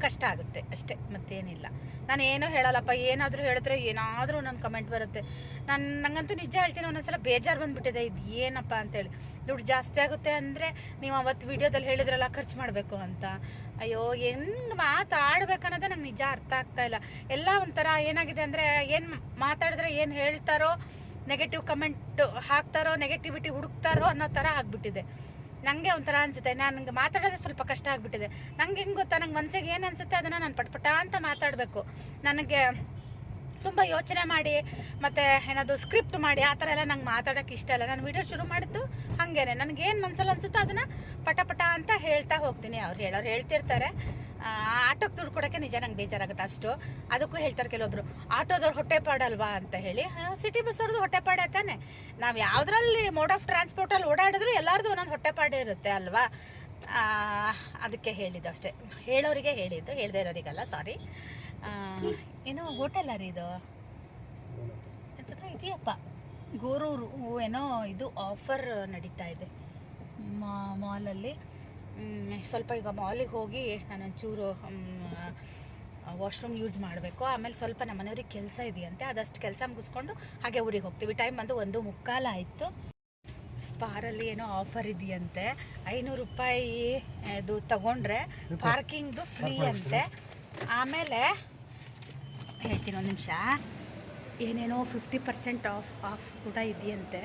ಕಷ್ಟ ಆಗುತ್ತೆ ಅಷ್ಟೇ, ಮತ್ತೇನಿಲ್ಲ. ನಾನು ಏನೂ ಹೇಳಲ್ಲಪ್ಪ, ಏನಾದರೂ ಹೇಳಿದ್ರೆ ಏನಾದರೂ ನನ್ನ ಕಮೆಂಟ್ ಬರುತ್ತೆ. ನಾನು ನನಗಂತೂ ನಿಜ ಹೇಳ್ತೀನಿ, ಒಂದೊಂದ್ಸಲ ಬೇಜಾರು ಬಂದುಬಿಟ್ಟಿದೆ, ಇದು ಏನಪ್ಪ ಅಂತೇಳಿ. ದುಡ್ಡು ಜಾಸ್ತಿ ಆಗುತ್ತೆ ಅಂದರೆ ನೀವು ಅವತ್ತು ವಿಡಿಯೋದಲ್ಲಿ ಹೇಳಿದ್ರಲ್ಲ, ಖರ್ಚು ಮಾಡಬೇಕು ಅಂತ. ಅಯ್ಯೋ, ಹೆಂಗೆ ಮಾತಾಡ್ಬೇಕನ್ನೋದೇ ನಂಗೆ ನಿಜ ಅರ್ಥ ಆಗ್ತಾ ಇಲ್ಲ. ಎಲ್ಲ ಒಂಥರ ಏನಾಗಿದೆ ಅಂದರೆ ಏನು ಮಾತಾಡಿದ್ರೆ ಏನು ಹೇಳ್ತಾರೋ ನೆಗೆಟಿವ್ ಕಮೆಂಟ್ ಹಾಕ್ತಾರೋ ನೆಗೆಟಿವಿಟಿ ಹುಡುಕ್ತಾರೋ ಅನ್ನೋ ಥರ ಆಗ್ಬಿಟ್ಟಿದೆ. ನನಗೆ ಒಂಥರ ಅನಿಸುತ್ತೆ. ನನಗೆ ಮಾತಾಡೋದು ಸ್ವಲ್ಪ ಕಷ್ಟ ಆಗಿಬಿಟ್ಟಿದೆ. ನಂಗೆ ಹೆಂಗೆ ಗೊತ್ತಾ? ನಂಗೆ ಮನಸ್ಸಿಗೆ ಏನು ಅನಿಸುತ್ತೆ ಅದನ್ನು ನಾನು ಪಟ್ಪಟ ಅಂತ ಮಾತಾಡಬೇಕು. ನನಗೆ ತುಂಬ ಯೋಚನೆ ಮಾಡಿ, ಮತ್ತು ಏನಾದರೂ ಸ್ಕ್ರಿಪ್ಟ್ ಮಾಡಿ, ಆ ಥರ ಎಲ್ಲ ನಂಗೆ ಮಾತಾಡೋಕ್ಕೆ ಇಷ್ಟ ಇಲ್ಲ. ನಾನು ವಿಡಿಯೋ ಶುರು ಮಾಡಿದ್ದು ಹಾಗೇನೆ. ನನಗೆ ಏನು ಮನ್ಸಲ್ಲಿ ಅನ್ಸುತ್ತೋ ಅದನ್ನು ಪಟ ಪಟ ಅಂತ ಹೇಳ್ತಾ ಹೋಗ್ತೀನಿ. ಅವ್ರು ಹೇಳೋರು ಹೇಳ್ತಿರ್ತಾರೆ. ಆಟೋಕ್ಕೆ ದುಡ್ಡು ಕೊಡೋಕ್ಕೆ ನಿಜ ನಂಗೆ ಬೇಜಾರಾಗುತ್ತೆ ಅಷ್ಟು. ಅದಕ್ಕೂ ಹೇಳ್ತಾರೆ ಕೆಲವೊಬ್ರು, ಆಟೋದವ್ರು ಹೊಟ್ಟೆ ಪಾಡಲ್ವಾ? ಅಂತ ಹೇಳಿ ಸಿಟಿ ಬಸ್ ಅವ್ರದ್ದು ಹೊಟ್ಟೆ ಪಾಡೆ ತಾನೆ. ನಾವು ಯಾವುದ್ರಲ್ಲಿ ಮೋಡ್ ಆಫ್ ಟ್ರಾನ್ಸ್ಪೋರ್ಟಲ್ಲಿ ಓಡಾಡಿದ್ರು ಎಲ್ಲರದು ಒಂದೊಂದು ಹೊಟ್ಟೆ ಪಾಡೆ ಇರುತ್ತೆ ಅಲ್ವಾ? ಅದಕ್ಕೆ ಹೇಳಿದ್ದು ಅಷ್ಟೇ. ಹೇಳೋರಿಗೆ ಹೇಳಿದ್ದು, ಹೇಳದೇ ಇರೋರಿಗಲ್ಲ ಸಾರಿ ಏನು ಹೋಟೆಲ್ ರೀ ಇದು? ಇದೆಯಪ್ಪ. ಗೋರೂರು ಏನೋ ಇದು ಆಫರ್ ನಡೀತಾ ಇದೆ. ಮಾಲಲ್ಲಿ ಸ್ವಲ್ಪ ಈಗ ಮಾಲಿಗೆ ಹೋಗಿ ನಾನೊಂಚೂರು ವಾಶ್ರೂಮ್ ಯೂಸ್ ಮಾಡಬೇಕು. ಆಮೇಲೆ ಸ್ವಲ್ಪ ನಮ್ಮ ಮನೆಯವ್ರಿಗೆ ಕೆಲಸ ಇದೆಯಂತೆ ಅದಷ್ಟು ಕೆಲಸ ಮುಗಿಸ್ಕೊಂಡು ಹಾಗೆ ಊರಿಗೆ ಹೋಗ್ತೀವಿ. ಟೈಮ್ ಬಂದು ಒಂದು ಮುಕ್ಕಾಲ ಆಯಿತು. ಸ್ಪಾರಲ್ಲಿ ಏನೋ ಆಫರ್ ಇದೆಯಂತೆ. ಐನೂರು ರೂಪಾಯಿ ಇದು ತಗೊಂಡ್ರೆ ಪಾರ್ಕಿಂಗ್ದು ಫ್ರೀ ಅಂತೆ. ಆಮೇಲೆ ಹೇಳ್ತೀನಿ ಒಂದು ನಿಮಿಷ. ಏನೇನೋ ಫಿಫ್ಟಿ ಪರ್ಸೆಂಟ್ ಆಫ್ ಆಫ್ ಕೂಡ ಇದೆಯಂತೆ.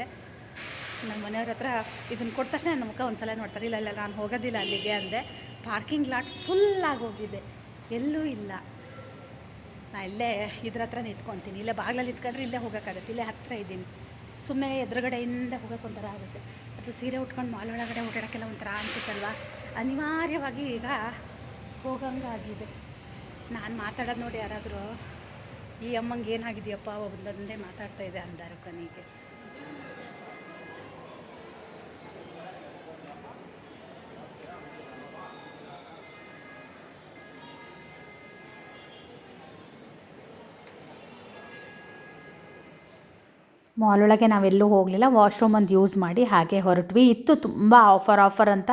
ನಮ್ಮ ಮನೆಯವ್ರ ಹತ್ರ ಇದನ್ನ ಕೊಟ್ಟ ತಕ್ಷಣ ನನ್ನ ಮುಖ ಒಂದ್ಸಲ ನೋಡ್ತಾರೆ, ಇಲ್ಲ ಇಲ್ಲ ನಾನು ಹೋಗೋದಿಲ್ಲ ಅಲ್ಲಿಗೆ ಅಂದೆ. ಪಾರ್ಕಿಂಗ್ ಲಾಟ್ ಫುಲ್ ಆಗೋಗಿದೆ ಎಲ್ಲೂ ಇಲ್ಲ. ನಾ ಇಲ್ಲೇ ಇದ್ರ ಹತ್ರ ನಿಂತ್ಕೊತೀನಿ ಇಲ್ಲೇ ಬಾಗ್ಲಲ್ಲಿ ನಿಂತ್ಕೊಂಡ್ರೆ ಇಲ್ಲೇ ಹೋಗೋಕ್ಕಾಗತ್ತೆ. ಇಲ್ಲೇ ಹತ್ತಿರ ಇದ್ದೀನಿ. ಸುಮ್ಮನೆ ಎದುರುಗಡೆಯಿಂದ ಹೋಗೋಕೆ ಒಂಥರ ಆಗುತ್ತೆ. ಅದು ಸೀರೆ ಉಟ್ಕೊಂಡು ಮಾಲ್ ಒಳಗಡೆ ಓಡಾಡೋಕ್ಕೆಲ್ಲ ಒಂಥರ ಅನಿಸುತ್ತಲ್ವ? ಅನಿವಾರ್ಯವಾಗಿ ಈಗ ಹೋಗಂಗಾಗಿದೆ. ನಾನು ಮಾತಾಡೋದು ನೋಡಿ ಯಾರಾದರೂ, ಈ ಅಮ್ಮಂಗೆ ಏನಾಗಿದೆಯಪ್ಪ? ಒಂದೊಂದೇ ಮಾತಾಡ್ತಾ ಇದೆ ಅಂದರು ಕೊನೆಗೆ. ಮಾಲ್ ಒಳಗೆ ನಾವೆಲ್ಲೂ ಹೋಗಲಿಲ್ಲ ವಾಶ್ರೂಮ್ ಒಂದು ಯೂಸ್ ಮಾಡಿ ಹಾಗೆ ಹೊರಟ್ವಿ. ಇತ್ತು ತುಂಬ ಆಫರ್ ಆಫರ್ ಅಂತ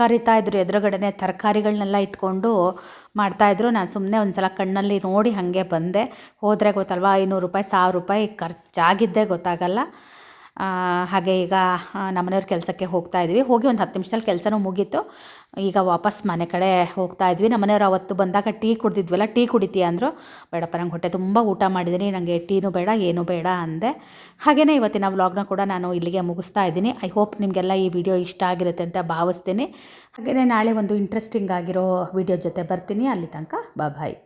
ಕರಿತಾ ಇದ್ರು. ಎದುರುಗಡೆನೆ ತರಕಾರಿಗಳನ್ನೆಲ್ಲ ಇಟ್ಕೊಂಡು ಮಾಡ್ತಾಯಿದ್ರು ನಾನು ಸುಮ್ಮನೆ ಒಂದು ಸಲ ಕಣ್ಣಲ್ಲಿ ನೋಡಿ ಹಾಗೆ ಬಂದೆ. ಹೋದರೆ ಗೊತ್ತಲ್ವಾ, ಐನೂರು ರೂಪಾಯಿ, ಸಾವಿರ ರೂಪಾಯಿ ಖರ್ಚಾಗಿದ್ದೇ ಗೊತ್ತಾಗಲ್ಲ. ಹಾಗೆ ಈಗ ನಮ್ಮನೆಯವ್ರ ಕೆಲಸಕ್ಕೆ ಹೋಗ್ತಾ ಇದ್ವಿ. ಹೋಗಿ ಒಂದು ಹತ್ತು ನಿಮಿಷದಲ್ಲಿ ಕೆಲಸನೂ ಮುಗೀತು. ಈಗ ವಾಪಸ್ ಮನೆ ಕಡೆ ಹೋಗ್ತಾ ಇದ್ವಿ. ನಮ್ಮನೆಯವ್ರು ಅವತ್ತು ಬಂದಾಗ ಟೀ ಕುಡ್ದಿದ್ವಲ್ಲ, ಟೀ ಕುಡಿತೀಯ ಅಂದರು. ಬೇಡಪ್ಪ, ನಂಗೆ ಹೊಟ್ಟೆ ತುಂಬ ಊಟ ಮಾಡಿದ್ದೀನಿ ನನಗೆ ಟೀನೂ ಬೇಡ, ಏನೂ ಬೇಡ ಅಂದೆ. ಹಾಗೆಯೇ ಇವತ್ತಿನ ವ್ಲಾಗ್ನ ಕೂಡ ನಾನು ಇಲ್ಲಿಗೆ ಮುಗಿಸ್ತಾ ಇದ್ದೀನಿ. ಐ ಹೋಪ್ ನಿಮಗೆಲ್ಲ ಈ ವಿಡಿಯೋ ಇಷ್ಟ ಆಗಿರುತ್ತೆ ಅಂತ ಭಾವಿಸ್ತೀನಿ. ಹಾಗೆಯೇ ನಾಳೆ ಒಂದು ಇಂಟ್ರೆಸ್ಟಿಂಗ್ ಆಗಿರೋ ವಿಡಿಯೋ ಜೊತೆ ಬರ್ತೀನಿ. ಅಲ್ಲಿ ತನಕ ಬಾಯ್